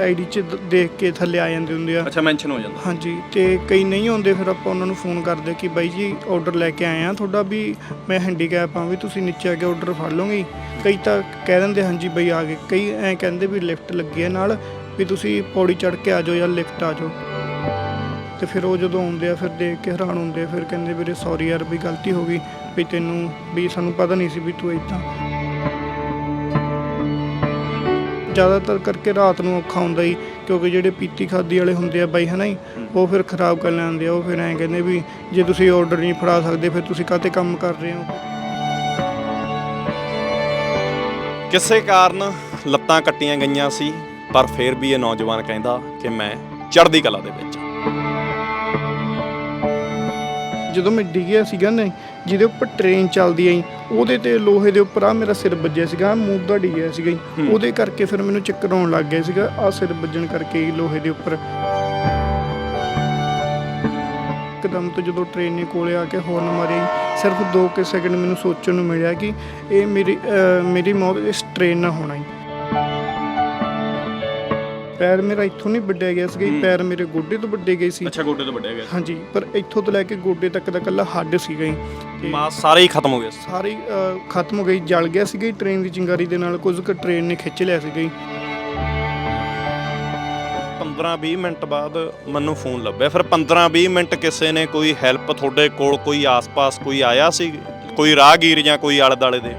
ID 'ਚ ਦ- ਦੇਖ ਕੇ ਥੱਲੇ ਆ ਜਾਂਦੇ ਹੁੰਦੇ ਆ। ਅੱਛਾ ਮੈਂਸ਼ਨ ਹੋ ਜਾਂਦਾ। ਹਾਂਜੀ ਤੇ ਕਈ ਨਹੀਂ ਆਉਂਦੇ ਫਿਰ ਆਪਾਂ ਉਹਨਾਂ ਨੂੰ ਫੋਨ ਕਰਦੇ ਕਿ ਬਾਈ ਜੀ ਆਰਡਰ ਲੈ ਕੇ ਆਏ ਆ। ਤੁਹਾਡਾ ਵੀ ਮੈਂ ਹੈਂਡੀਕੈਪ ਆ ਵੀ ਤੁਸੀਂ ਨੀਚੇ ਆ ਕੇ ਆਰਡਰ ਫੜ ਲਓਗੇ। ਕਈ ਤਾਂ ਕਹਿ ਦਿੰਦੇ ਹਾਂਜੀ ਬਾਈ ਆ ਗਏ। ਕਈ ਐ ਕਹਿੰਦੇ ਵੀ ਲਿਫਟ ਲੱਗੀ ਹੈ ਨਾਲ ਵੀ ਤੁਸੀਂ ਪੌੜੀ ਚੜ੍ਹ ਕੇ ਆ ਜਾਓ ਜਾਂ ਲਿਫਟ ਆ ਜਾਓ। ਤੇ ਫਿਰ ਉਹ ਜਦੋਂ ਆਉਂਦੇ ਆ ਫਿਰ ਦੇਖ ਕੇ ਹੈਰਾਨ ਹੁੰਦੇ ਆ ਫਿਰ ਕਹਿੰਦੇ ਵੀਰੇ ਸੌਰੀ ਯਾਰ ਵੀ ਗਲਤੀ ਹੋ ਗਈ। ਵੀ ਤੈਨੂੰ ਵੀ ਸਾਨੂੰ ਪਤਾ ਨਹੀਂ ਸੀ ਵੀ ਤੂੰ ਇਦਾਂ ਜ਼ਿਆਦਾਤਰ ਕਰਕੇ ਰਾਤ ਨੂੰ ਔਖਾ ਹੁੰਦਾ ਹੀ ਕਿਉਂਕਿ ਜਿਹੜੇ ਪੀਤੀ ਖਾਦੀ ਵਾਲੇ ਹੁੰਦੇ ਆ ਬਾਈ ਹਨਾ ਜੀ ਉਹ ਫਿਰ ਖਰਾਬ ਕਰ ਲੈਂਦੇ ਆ ਉਹ ਫਿਰ ਐਂ ਕਹਿੰਦੇ ਵੀ ਜੇ ਤੁਸੀਂ ਆਰਡਰ ਨਹੀਂ ਫੜਾ ਸਕਦੇ ਫਿਰ ਤੁਸੀਂ ਕਾਹਤੇ ਕੰਮ ਕਰ ਰਹੇ ਹੋ? ਕਿਸੇ ਕਾਰਨ ਲੱਤਾਂ ਕੱਟੀਆਂ ਗਈਆਂ ਸੀ ਪਰ ਫਿਰ ਵੀ ਇਹ ਨੌਜਵਾਨ ਕਹਿੰਦਾ ਕਿ ਮੈਂ ਚੜ੍ਹਦੀ ਕਲਾ ਦੇ ਵਿੱਚ ਜਦੋਂ ਮੈਂ ਡਿੱਗਿਆ ਸੀਗਾ ਨਾ ਜਿਹਦੇ ਉੱਪਰ ਟ੍ਰੇਨ ਚੱਲਦੀ ਆਈ ਉਹਦੇ ਤੇ ਲੋਹੇ ਦੇ ਉੱਪਰ ਆ ਮੇਰਾ ਸਿਰ ਵੱਜਿਆ ਸੀਗਾ ਮੂੰਹ ਦਾ ਡਿੱਗਿਆ ਸੀਗਾ ਜੀ। ਉਹਦੇ ਕਰਕੇ ਫਿਰ ਮੈਨੂੰ ਚੱਕਰ ਆਉਣ ਲੱਗ ਗਿਆ ਸੀਗਾ ਆ ਸਿਰ ਵੱਜਣ ਕਰਕੇ ਹੀ ਲੋਹੇ ਦੇ ਉੱਪਰ। ਇੱਕਦਮ ਤੋਂ ਜਦੋਂ ਟ੍ਰੇਨ ਨੇ ਕੋਲੇ ਆ ਕੇ ਹੌਰਨ ਮਾਰੀ ਸਿਰਫ 2 ਕਿ ਸੈਕਿੰਡ ਮੈਨੂੰ ਸੋਚਣ ਨੂੰ ਮਿਲਿਆ ਕਿ ਇਹ ਮੇਰੀ ਅਹ, ਮੇਰੀ ਮੌਤ ਇਸ ਟ੍ਰੇਨ ਨਾਲ ਹੋਣਾ ਹੀ ਪੈਰ ਮੇਰਾ ਇੱਥੋਂ ਨਹੀਂ ਵੱਢਿਆ ਗਿਆ ਸੀਗਾ ਜੀ। ਪੈਰ ਮੇਰੇ ਗੋਡੇ ਤੋਂ ਵੱਡੇ ਗਏ ਸੀ। ਅੱਛਾ ਗੋਡੇ ਤੋਂ ਵੱਡਿਆ ਗਿਆ ਹਾਂਜੀ ਪਰ ਇੱਥੋਂ ਤੋਂ ਲੈ ਕੇ ਗੋਡੇ ਤੱਕ ਦਾ ਕੱਲਾ ਹੱਡ ਸੀਗਾ ਜੀ। ਤੇ ਮਾਸ ਸਾਰੇ ਹੀ ਖਤਮ ਹੋ ਗਏ ਸੀ। ਸਾਰੀ ਖਤਮ ਹੋ ਗਈ ਜਲ ਗਿਆ ਸੀਗਾ ਜੀ ਟ੍ਰੇਨ ਦੀ ਚਿੰਗਾਰੀ ਦੇ ਨਾਲ ਕੁਝ ਕੁ ਟ੍ਰੇਨ ਨੇ ਖਿੱਚ ਲਿਆ ਸੀਗਾ ਜੀ। 15-20 ਮਿੰਟ ਬਾਅਦ ਮੈਨੂੰ ਫੋਨ ਲੱਭਿਆ। ਫਿਰ 15-20 ਮਿੰਟ ਕਿਸੇ ਨੇ ਕੋਈ ਹੈਲਪ ਤੁਹਾਡੇ ਕੋਲ ਕੋਈ ਆਸ-ਪਾਸ ਕੋਈ ਆਇਆ ਸੀ? ਕੋਈ ਰਾਹਗੀਰ ਜਾਂ ਕੋਈ ਆਲੇ-ਦਾਲੇ ਦੇ?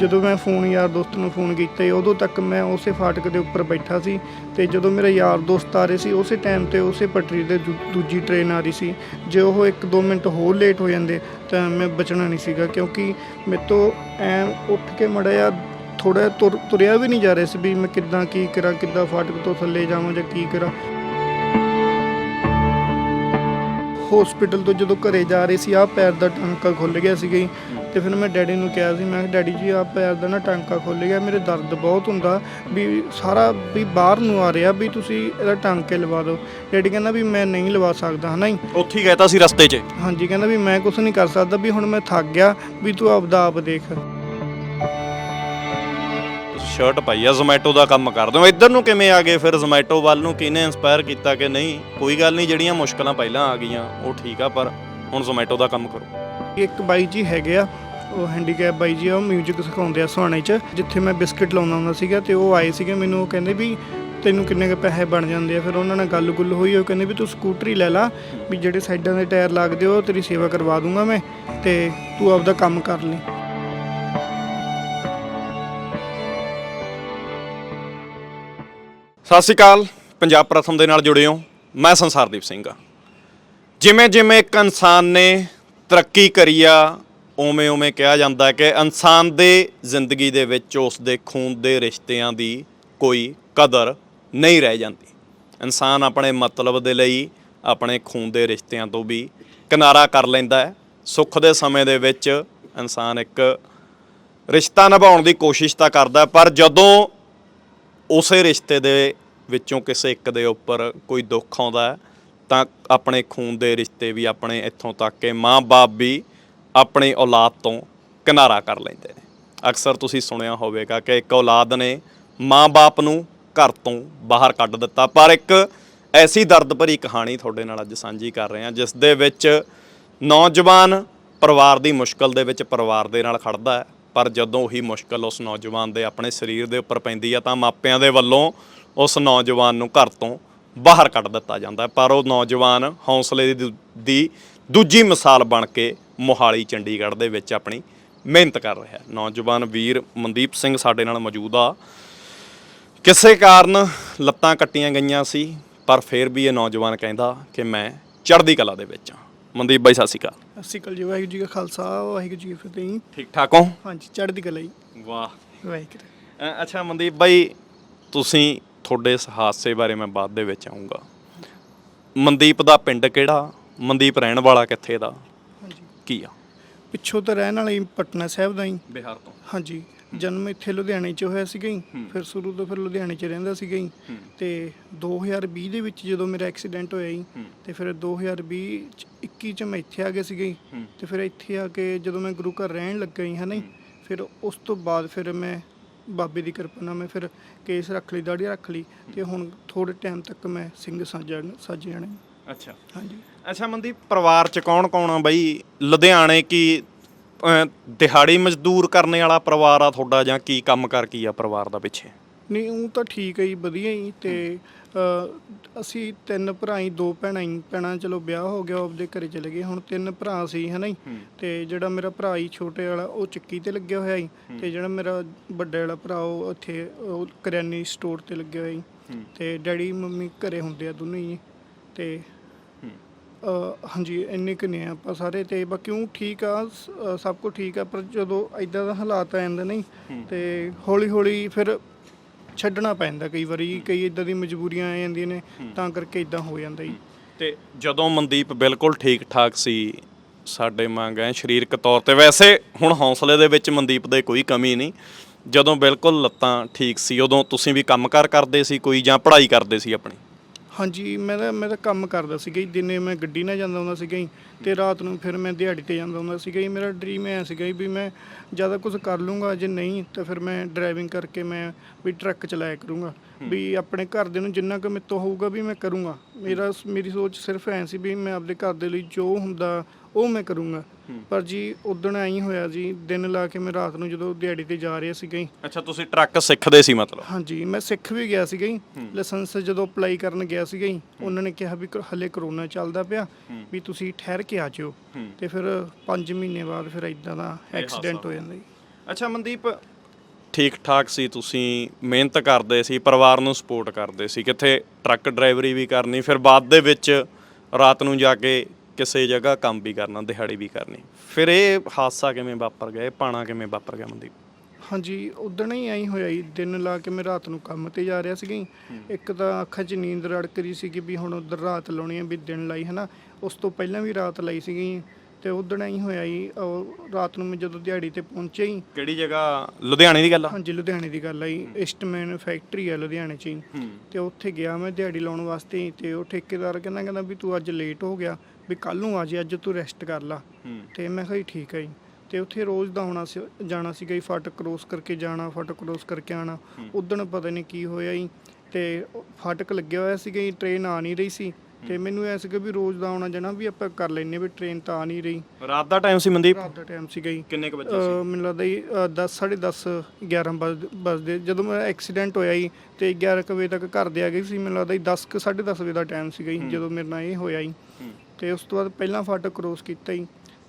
ਜਦੋਂ ਮੈਂ ਫੋਨ ਯਾਰ ਦੋਸਤ ਨੂੰ ਫੋਨ ਕੀਤਾ ਜੀ, ਉਦੋਂ ਤੱਕ ਮੈਂ ਉਸੇ ਫਾਟਕ ਦੇ ਉੱਪਰ ਬੈਠਾ ਸੀ ਤੇ ਜਦੋਂ ਮੇਰੇ ਯਾਰ ਦੋਸਤ ਆ ਰਹੇ ਸੀ ਉਸੇ ਟਾਈਮ ਤੇ ਉਸੇ ਪਟਰੀ ਤੇ ਦੂ- ਦੂਜੀ ਟ੍ਰੇਨ ਆ ਰਹੀ ਸੀ। ਜੇ ਉਹ 1-2 ਮਿੰਟ ਹੋਰ ਲੇਟ ਹੋ ਜਾਂਦੇ ਤਾਂ ਮੈਂ ਬਚਣਾ ਨਹੀਂ ਸੀਗਾ ਕਿਉਂਕਿ ਮੇਰੇ ਤੋਂ ਐਂ ਉੱਠ ਕੇ ਮੜਿਆ ਥੋੜਾ ਤੁਰ ਤੁਰਿਆ ਵੀ ਨਹੀਂ ਜਾ ਰਿਹਾ ਸੀ ਵੀ ਮੈਂ ਕਿੱਦਾਂ ਕੀ ਕਰਾਂ ਕਿੱਦਾਂ ਫਾਟਕ ਤੋਂ ਥੱਲੇ ਜਾਵਾਂ ਜਾਂ ਕੀ ਕਰਾਂ। ਹਸਪੀਟਲ ਤੋਂ ਜਦੋਂ ਘਰੇ ਜਾ ਰਹੇ ਸੀ ਆ ਪੈਰ ਦਾ ਟਾਂਕਾ ਖੁੱਲ ਗਿਆ ਸੀਗਾ ਜੀ। ਤੇ ਫਿਰ ਮੈਂ ਡੈਡੀ ਨੂੰ ਕਿਹਾ ਸੀ ਮੈਂ ਕਿਹਾ ਡੈਡੀ ਜੀ ਆ ਪੈਰ ਦਾ ਨਾ ਟਾਂਕਾ ਖੁੱਲ ਗਿਆ ਮੇਰੇ ਦਰਦ ਬਹੁਤ ਹੁੰਦਾ ਵੀ ਸਾਰਾ ਵੀ ਬਾਹਰ ਨੂੰ ਆ ਰਿਹਾ ਵੀ ਤੁਸੀਂ ਇਹਦਾ ਟਾਂਕੇ ਲਵਾ ਦਿਓ। ਡੈਡੀ ਕਹਿੰਦਾ ਵੀ ਮੈਂ ਨਹੀਂ ਲਵਾ ਸਕਦਾ ਹਨਾ ਜੀ? ਉੱਥੇ ਹੀ ਕਹਿਤਾ ਸੀ ਰਸਤੇ 'ਚ। ਹਾਂਜੀ ਕਹਿੰਦਾ ਵੀ ਮੈਂ ਕੁਝ ਨਹੀਂ ਕਰ ਸਕਦਾ ਵੀ ਹੁਣ ਮੈਂ ਥੱਕ ਗਿਆ ਵੀ ਤੂੰ ਆਪਦਾ ਆਪ ਦੇਖ। ਸ਼ਰਟ ਪਾਈ ਆ ਜ਼ੋਮੈਟੋ ਦਾ ਕੰਮ ਕਰਦੇ ਹੋ। ਇੱਧਰ ਨੂੰ ਕਿਵੇਂ ਆ ਗਏ ਫਿਰ ਜ਼ੋਮੈਟੋ ਵੱਲ ਨੂੰ? ਕਿਹਨੇ ਇਨਸਪਾਇਰ ਕੀਤਾ ਕਿ ਨਹੀਂ? ਕੋਈ ਗੱਲ ਨਹੀਂ ਜਿਹੜੀਆਂ ਮੁਸ਼ਕਲਾਂ ਪਹਿਲਾਂ ਆ ਗਈਆਂ ਉਹ ਠੀਕ ਆ ਪਰ ਹੁਣ ਜ਼ੋਮੈਟੋ ਦਾ ਕੰਮ ਕਰੋ। ਇੱਕ ਬਾਈ ਜੀ ਹੈਗੇ ਆ ਉਹ ਹੈਂਡੀਕੈਪ ਬਾਈ ਜੀ ਆ ਉਹ 뮤직 ਸਿਖਾਉਂਦੇ ਆ ਸੁਹਾਣੇ 'ਚ, ਜਿੱਥੇ ਮੈਂ ਬਿਸਕਟ ਲਾਉਂਦਾ ਹੁੰਦਾ ਸੀਗਾ ਤੇ ਉਹ ਆਏ ਸੀਗੇ ਮੈਨੂੰ, ਉਹ ਕਹਿੰਦੇ ਵੀ ਤੈਨੂੰ ਕਿੰਨੇ ਕੁ ਪੈਸੇ ਬਣ ਜਾਂਦੇ ਆ। ਫਿਰ ਉਹਨਾਂ ਨਾਲ ਗੱਲ ਗੁੱਲ ਹੋਈ, ਉਹ ਕਹਿੰਦੇ ਵੀ ਤੂੰ ਸਕੂਟਰੀ ਲੈ ਲਾ, ਵੀ ਜਿਹੜੇ ਸਾਈਡਾਂ ਦੇ ਟਾਇਰ ਲੱਗਦੇ ਉਹ ਤੇਰੀ ਸੇਵਾ ਕਰਵਾ ਦੂੰਗਾ ਮੈਂ ਤੇ ਤੂੰ ਆਪਦਾ ਕੰਮ ਕਰ ਲਈ ਸਤਿ ਸ਼੍ਰੀ ਅਕਾਲ, ਪੰਜਾਬ ਪ੍ਰਥਮ ਦੇ ਨਾਲ ਜੁੜੇ ਹੋ, ਮੈਂ ਸੰਸਾਰਦੀਪ ਸਿੰਘ ਆ। ਜਿਵੇਂ ਜਿਵੇਂ ਇੱਕ ਇਨਸਾਨ ਨੇ ਤਰੱਕੀ ਕਰੀ ਆ ਉਵੇਂ ਉਵੇਂ ਕਿਹਾ ਜਾਂਦਾ ਕਿ ਇਨਸਾਨ ਦੇ ਜ਼ਿੰਦਗੀ ਦੇ ਵਿੱਚ ਉਸ ਦੇ ਖੂਨ ਦੇ ਰਿਸ਼ਤਿਆਂ ਦੀ ਕੋਈ ਕਦਰ ਨਹੀਂ ਰਹਿ ਜਾਂਦੀ। ਇਨਸਾਨ ਆਪਣੇ ਮਤਲਬ ਦੇ ਲਈ ਆਪਣੇ ਖੂਨ ਦੇ ਰਿਸ਼ਤਿਆਂ ਤੋਂ ਵੀ ਕਿਨਾਰਾ ਕਰ ਲੈਂਦਾ ਹੈ। ਸੁੱਖ ਦੇ ਸਮੇਂ ਦੇ ਵਿੱਚ ਇਨਸਾਨ ਇੱਕ ਰਿਸ਼ਤਾ ਨਿਭਾਉਣ ਦੀ ਕੋਸ਼ਿਸ਼ ਤਾਂ ਕਰਦਾ ਪਰ ਜਦੋਂ ਉਸੇ ਰਿਸ਼ਤੇ ਦੇ ਵਿੱਚੋਂ ਕਿਸੇ ਇੱਕ ਦੇ ਉੱਪਰ ਕੋਈ ਦੁੱਖ ਆਉਂਦਾ ਹੈ, ਤਾਂ ਆਪਣੇ ਖੂਨ ਦੇ ਰਿਸ਼ਤੇ ਵੀ ਆਪਣੇ ਇੱਥੋਂ ਤੱਕ ਕਿ ਮਾਂ-ਬਾਪ ਵੀ ਆਪਣੀ ਔਲਾਦ ਤੋਂ ਕਿਨਾਰਾ ਕਰ ਲੈਂਦੇ ਨੇ। ਅਕਸਰ ਤੁਸੀਂ ਸੁਣਿਆ ਹੋਵੇਗਾ ਕਿ ਇੱਕ ਔਲਾਦ ਨੇ ਮਾਂ-ਬਾਪ ਨੂੰ ਘਰ ਤੋਂ ਬਾਹਰ ਕੱਢ ਦਿੱਤਾ। ਪਰ ਇੱਕ ਐਸੀ ਦਰਦ ਭਰੀ ਕਹਾਣੀ ਤੁਹਾਡੇ ਨਾਲ ਅੱਜ ਸਾਂਝੀ ਕਰ ਰਹੇ ਹਾਂ, ਜਿਸ ਦੇ ਵਿੱਚ ਨੌਜਵਾਨ ਪਰਿਵਾਰ ਦੀ ਮੁਸ਼ਕਲ ਦੇ ਵਿੱਚ ਪਰਿਵਾਰ ਦੇ ਨਾਲ ਖੜਦਾ ਹੈ। ਪਰ ਜਦੋਂ ਉਹੀ ਮੁਸ਼ਕਲ ਉਸ ਨੌਜਵਾਨ ਦੇ ਆਪਣੇ ਸਰੀਰ ਦੇ ਉੱਪਰ ਪੈਂਦੀ ਹੈ ਤਾਂ ਮਾਪਿਆਂ ਦੇ ਵੱਲੋਂ ਉਸ ਨੌਜਵਾਨ ਨੂੰ ਘਰ ਤੋਂ ਬਾਹਰ ਕੱਢ ਦਿੱਤਾ ਜਾਂਦਾ ਪਰ ਉਹ ਨੌਜਵਾਨ ਹੌਸਲੇ ਦੀ ਦੂ- ਦੀ ਦੂਜੀ ਮਿਸਾਲ ਬਣ ਕੇ ਮੋਹਾਲੀ ਚੰਡੀਗੜ੍ਹ ਦੇ ਵਿੱਚ ਆਪਣੀ ਮਿਹਨਤ ਕਰ ਰਿਹਾ ਨੌਜਵਾਨ ਵੀਰ ਮਨਦੀਪ ਸਿੰਘ ਸਾਡੇ ਨਾਲ ਮੌਜੂਦ ਆ। ਕਿਸੇ ਕਾਰਨ ਲੱਤਾਂ ਕੱਟੀਆਂ ਗਈਆਂ ਸੀ ਪਰ ਫਿਰ ਵੀ ਇਹ ਨੌਜਵਾਨ ਕਹਿੰਦਾ ਕਿ ਮੈਂ ਚੜ੍ਹਦੀ ਕਲਾ ਦੇ ਵਿੱਚ ਹਾਂ। ਮਨਦੀਪ ਬਾਈ ਸਤਿ ਸ਼੍ਰੀ ਅਕਾਲ। ਸਤਿ ਸ਼੍ਰੀ ਅਕਾਲ ਜੀ ਵਾਹਿਗੁਰੂ ਜੀ ਕਾ ਖਾਲਸਾ ਵਾਹਿਗੁਰੂ ਜੀ ਕੀ ਫਤਿਹ। ਠੀਕ ਠਾਕ ਹੋ? ਹਾਂਜੀ ਚੜ੍ਹਦੀ ਕਲਾ ਜੀ। ਵਾਹ। ਵਾਹਿਗੁਰੂ। ਅੱਛਾ ਮਨਦੀਪ ਬਾਈ ਤੁਸੀਂ ਤੁਹਾਡੇ ਇਸ ਹਾਦਸੇ ਬਾਰੇ ਮੈਂ ਬਾਅਦ ਦੇ ਵਿੱਚ ਆਉਂਗਾ ਮਨਦੀਪ ਦਾ ਪਿੰਡ ਕਿਹੜਾ? ਮਨਦੀਪ ਰਹਿਣ ਵਾਲਾ ਕਿੱਥੇ ਦਾ? ਕੀ ਆ ਪਿੱਛੋਂ ਤਾਂ ਰਹਿਣ ਵਾਲਾ ਹੀ ਪਟਨਾ ਸਾਹਿਬ ਦਾ ਹੀ ਬਿਹਾਰ ਤੋਂ ਹਾਂਜੀ ਜਨਮ ਇੱਥੇ ਲੁਧਿਆਣੇ 'ਚ ਹੋਇਆ ਸੀਗਾ ਹੂੰ। ਫਿਰ ਸ਼ੁਰੂ ਤੋਂ ਫਿਰ ਲੁਧਿਆਣੇ 'ਚ ਰਹਿੰਦਾ ਸੀਗਾ ਹੂੰ। ਤੇ 2020 ਦੇ ਵਿੱਚ ਜਦੋਂ ਮੇਰਾ ਐਕਸੀਡੈਂਟ ਹੋਇਆ ਹੂੰ। ਤੇ ਫਿਰ 2020 ਚ 21 ਚ ਮੈਂ ਇੱਥੇ ਆ ਗਿਆ ਸੀਗਾ ਹੂੰ। ਤੇ ਫਿਰ ਇੱਥੇ ਆ ਕੇ ਜਦੋਂ ਮੈਂ ਗੁਰੂ ਘਰ ਰਹਿਣ ਲੱਗਾ ਜੀ ਹਨਾ ਫਿਰ ਉਸ ਤੋਂ ਬਾਅਦ ਫਿਰ ਮੈਂ ਬਾਬੇ ਦੀ ਕਿਰਪਾ ਨਾਲ ਮੈਂ ਫਿਰ ਕੇਸ ਰੱਖ ਲਈ ਦਾੜੀ ਰੱਖ ਲਈ ਤੇ ਹੁਣ ਥੋੜੇ ਟਾਈਮ ਤੱਕ ਮੈਂ ਸਿੰਘ ਸਾਜਣ ਸੱਜ ਜਾਣਾ। ਅੱਛਾ ਹਾਂਜੀ ਅੱਛਾ ਮਨਦੀਪ ਪਰਿਵਾਰ ਚ ਕੌਣ ਕੌਣ ਆ ਬਈ? ਲੁਧਿਆਣੇ ਕੀ ਅਹ, ਦਿਹਾੜੀ ਮਜ਼ਦੂਰ ਕਰਨੇ ਵਾਲਾ ਪਰਿਵਾਰ ਆ ਤੁਹਾਡਾ ਜਾਂ ਕੀ ਕੰਮ ਕਰ ਕੀ ਆ ਪਰਿਵਾਰ ਦਾ ਪਿੱਛੇ? ਨਹੀਂ ਉਹ ਤਾਂ ਠੀਕ ਹੈ ਜੀ ਵਧੀਆ ਹੀ ਤੇ ਅ, ਅਸੀਂ ਤਿੰਨ ਭਰਾ ਹੀ ਦੋ ਭੈਣਾਂ ਹੀ ਭੈਣਾਂ ਚਲੋ ਵਿਆਹ ਹੋ ਗਿਆ ਉਹ ਆਪਦੇ ਘਰੇ ਚਲੇ ਗਏ ਹੁਣ ਤਿੰਨ ਭਰਾ ਸੀ ਹਨਾ ਜੀ। ਤੇ ਜਿਹੜਾ ਮੇਰਾ ਭਰਾ ਹੀ ਛੋਟੇ ਵਾਲਾ ਉਹ ਚੱਕੀ ਤੇ ਲੱਗਿਆ ਹੋਇਆ ਜੀ। ਤੇ ਜਿਹੜਾ ਮੇਰਾ ਵੱਡੇ ਵਾਲਾ ਭਰਾ ਉਹ ਉੱਥੇ ਉਹ ਕਰਿਆਨੀ ਸਟੋਰ ਤੇ ਲੱਗਿਆ ਹੋਇਆ ਜੀ। ਤੇ ਡੈਡੀ ਮੰਮੀ ਘਰੇ ਹੁੰਦੇ ਆ ਦੋਨੋਂ ਹੀ ਤੇ ਅ, ਹਾਂਜੀ ਇੰਨੇ ਕੁ ਨੇ ਆਪਾਂ ਸਾਰੇ ਤੇ ਬਾਕੀ ਉਹ ਠੀਕ ਆ ਸ- ਅ, ਸਭ ਕੁਝ ਠੀਕ ਆ ਪਰ ਜਦੋਂ ਇਦਾਂ ਦਾ ਹਾਲਾਤ ਆ ਜਾਂਦੇ ਨਹੀਂ ਤੇ ਹੌਲੀ ਹੌਲੀ ਫਿਰ ਛੱਡਣਾ ਪੈਂਦਾ ਕਈ ਵਾਰੀ ਕਈ ਇਦਾਂ ਦੀ ਮਜਬੂਰੀਆਂ ਆ ਜਾਂਦੀਆਂ ਨੇ ਤਾਂ ਕਰਕੇ ਇਦਾਂ ਹੋ ਜਾਂਦਾ ਜੀ। ਤੇ ਜਦੋਂ ਮਨਦੀਪ ਬਿਲਕੁਲ ਠੀਕ ਠਾਕ ਸੀ ਸਾਡੇ ਮੰਗ ਹੈ ਸਰੀਰਕ ਤੌਰ ਤੇ ਵੈਸੇ ਹੁਣ ਹੌਸਲੇ ਦੇ ਵਿੱਚ ਮਨਦੀਪ ਦੇ ਕੋਈ ਕਮੀ ਨਹੀਂ ਜਦੋਂ ਬਿਲਕੁਲ ਲੱਤਾਂ ਠੀਕ ਸੀ ਉਦੋਂ ਤੁਸੀਂ ਵੀ ਕੰਮਕਾਰ ਕਰਦੇ ਸੀ ਕੋਈ ਜਾਂ ਪੜ੍ਹਾਈ ਕਰਦੇ ਸੀ ਆਪਣੀ? ਹਾਂਜੀ ਮੈਂ ਤਾਂ ਮੈਂ ਤਾਂ ਕੰਮ ਕਰਦਾ ਸੀਗਾ ਜੀ ਦਿਨੇ ਮੈਂ ਗੱਡੀ ਨਾਲ ਜਾਂਦਾ ਹੁੰਦਾ ਸੀਗਾ ਜੀ ਤੇ ਰਾਤ ਨੂੰ ਫਿਰ ਮੈਂ ਦਿਹਾੜੀ ਤੇ ਜਾਂਦਾ ਹੁੰਦਾ ਸੀਗਾ ਜੀ। ਮੇਰਾ ਡ੍ਰੀਮ ਐ ਸੀਗਾ ਜੀ ਵੀ ਮੈਂ ਜ਼ਿਆਦਾ ਕੁਝ ਕਰ ਲੂੰਗਾ ਜੇ ਨਹੀਂ ਤਾਂ ਫਿਰ ਮੈਂ ਡਰਾਈਵਿੰਗ ਕਰਕੇ ਮੈਂ ਵੀ ਟਰੱਕ ਚਲਾਇਆ ਕਰੂੰਗਾ। ਵੀ ਆਪਣੇ ਘਰ ਦੇ ਨੂੰ ਜਿੰਨਾ ਕੁ ਮੇਰੇ ਤੋਂ ਹੋਊਗਾ ਵੀ ਮੈਂ ਕਰੂੰਗਾ। ਮੇਰਾ ਮੇਰੀ ਸੋਚ ਸਿਰਫ ਐ ਸੀ ਵੀ ਮੈਂ ਆਪਣੇ ਘਰ ਦੇ ਲਈ ਜੋ ਹੁੰਦਾ ਉਹ ਮੈਂ ਕਰੂੰਗਾ। ਪਰ ਜੀ ਉਦਣ ਐਂ ਹੋਇਆ ਜੀ ਦਿਨ ਲਾ ਕੇ ਮੈਂ ਰਾਤ ਨੂੰ ਜਦੋਂ ਦਿਹਾੜੀ ਤੇ ਜਾ ਰਿਹਾ ਸੀਗਾ ਜੀ ਅੱਛਾ ਤੁਸੀਂ ਟਰੱਕ ਸਿੱਖਦੇ ਸੀ ਮਤਲਬ? ਹਾਂਜੀ ਮੈਂ ਸਿੱਖ ਵੀ ਗਿਆ ਸੀਗਾ ਜੀ ਲਾਇਸੈਂਸ ਜਦੋਂ ਅਪਲਾਈ ਕਰਨ ਗਿਆ ਸੀਗਾ ਜੀ ਉਹਨਾਂ ਨੇ ਕਿਹਾ ਵੀ ਹਲੇ ਕਰੋਨਾ ਚੱਲਦਾ ਪਿਆ ਵੀ ਤੁਸੀਂ ਠਹਿਰ ਕੇ ਆ ਜਿਓ। ਤੇ ਫਿਰ 5 ਮਹੀਨੇ ਬਾਅਦ ਫਿਰ ਇਦਾਂ ਦਾ ਐਕਸੀਡੈਂਟ ਹੋ ਜਾਂਦਾ ਜੀ। ਅੱਛਾ ਮਨਦੀਪ ਠੀਕ ਠਾਕ ਸੀ ਤੁਸੀਂ ਮਿਹਨਤ ਕਰਦੇ ਸੀ ਪਰਿਵਾਰ ਨੂੰ ਸਪੋਰਟ ਕਰਦੇ ਸੀ। ਕਿੱਥੇ ਟਰੱਕ ਡਰਾਈਵਰੀ ਵੀ ਕਰਨੀ ਫਿਰ ਬਾਅਦ ਦੇ ਵਿੱਚ ਰਾਤ ਨੂੰ ਜਾ ਕੇ ਕਿਸੇ ਜਗ੍ਹਾ ਕੰਮ ਵੀ ਕਰਨਾ ਦਿਹਾੜੀ ਵੀ ਕਰਨੀ। ਫਿਰ ਇਹ ਹਾਦਸਾ ਕਿਵੇਂ ਵਾਪਰ ਗਿਆ? ਇਹ ਪਾਣਾ ਕਿਵੇਂ ਵਾਪਰ ਗਿਆ ਮਨਦੀਪ? ਹਾਂਜੀ ਉਦਣ ਹੀ ਐਂ ਹੋਇਆ ਜੀ। ਦਿਨ ਲਾ ਕੇ ਮੈਂ ਰਾਤ ਨੂੰ ਕੰਮ ਤੇ ਜਾ ਰਿਹਾ ਸੀਗਾ ਜੀ। ਇੱਕ ਤਾਂ ਅੱਖਾਂ 'ਚ ਨੀਂਦ ਰੜਕ ਰਹੀ ਸੀ ਕਿ ਵੀ ਹੁਣ ਉਧਰ ਰਾਤ ਲਾਉਣੀ ਹੈ ਵੀ ਦਿਨ ਲਾਈ ਹਨਾ। ਉਸ ਤੋਂ ਪਹਿਲਾਂ ਵੀ ਰਾਤ ਲਾਈ ਸੀਗੀ ਜੀ। ਤੇ ਉਦਣ ਐਂ ਹੋਇਆ ਜੀ ਉਹ ਰਾਤ ਨੂੰ ਮੈਂ ਜਦੋਂ ਦਿਹਾੜੀ ਤੇ ਪਹੁੰਚਿਆ ਜੀ। ਕਿਹੜੀ ਜਗ੍ਹਾ? ਲੁਧਿਆਣੇ ਦੀ ਗੱਲ ਆ? ਹਾਂਜੀ ਲੁਧਿਆਣੇ ਦੀ ਗੱਲ ਆਈ ਇਸਟਮੈਨ ਫੈਕਟਰੀ ਹੈ ਲੁਧਿਆਣੇ 'ਚ ਹੀ। ਤੇ ਉੱਥੇ ਗਿਆ ਮੈਂ ਦਿਹਾੜੀ ਲਾਉਣ ਵਾਸਤੇ ਤੇ ਉਹ ਠੇਕੇਦਾਰ ਕਹਿੰਦਾ ਕਹਿੰਦਾ ਵੀ ਤੂੰ ਅੱਜ ਲੇਟ ਹੋ ਗਿਆ। ਵੀ ਕੱਲ ਨੂੰ ਆ ਜੀ ਅੱਜ ਤੂੰ ਰੈਸਟ ਕਰ ਲਾ। ਤੇ ਮੈਂ ਕਿਹਾ ਜੀ ਠੀਕ ਹੈ ਜੀ। ਤੇ ਉੱਥੇ ਰੋਜ਼ ਦਾ ਆਉਣਾ ਸੀ ਜਾਣਾ ਸੀਗਾ ਜੀ ਫਾਟਕ ਕ੍ਰੋਸ ਕਰਕੇ ਜਾਣਾ ਫਾਟਕ ਕ੍ਰੋਸ ਕਰਕੇ ਆਣਾ ਉਦਣ ਪਤਾ ਨਹੀਂ ਕੀ ਹੋਇਆ ਜੀ। ਤੇ ਫਾਟਕ ਲੱਗਿਆ ਹੋਇਆ ਸੀਗਾ ਜੀ ਟ੍ਰੇਨ ਆ ਨਹੀਂ ਰਹੀ ਸੀ। ਤੇ ਮੈਨੂੰ ਐ ਸੀਗਾ ਵੀ ਰੋਜ਼ ਦਾ ਆਉਣਾ ਜਾਣਾ ਵੀ ਆਪਾਂ ਕਰ ਲੈਨੇ ਵੀ ਟ੍ਰੇਨ ਤਾਂ ਆ ਨਹੀਂ ਰਹੀ। ਰਾਤ ਦਾ ਟਾਈਮ ਸੀ ਮਨਦੀਪ? ਰਾਤ ਦਾ ਟਾਈਮ ਸੀਗਾ ਜੀ। ਕਿੰਨੇ ਕੁ ਵਜੇ ਅਹ ਮੈਨੂੰ ਲੱਗਦਾ ਜੀ 10 10:30 11 ਵਜੇ ਜਦੋਂ ਮੇਰਾ ਐਕਸੀਡੈਂਟ ਹੋਇਆ ਜੀ ਤੇ 11 ਕੁ ਵਜੇ ਤੱਕ ਘਰ ਦੇ ਆ ਗਏ ਸੀ ਮੈਨੂੰ ਲੱਗਦਾ ਜੀ 10 ਕੁ 10:30 ਵਜੇ ਦਾ ਟਾਈਮ ਸੀਗਾ ਜੀ ਜਦੋਂ ਮੇਰੇ ਨਾਲ ਇਹ ਹੋਇਆ ਜੀ। ਤੇ ਉਸ ਤੋਂ ਬਾਅਦ ਪਹਿਲਾਂ ਫਾਟਕ ਕ੍ਰੋਸ ਕੀਤਾ ਜੀ।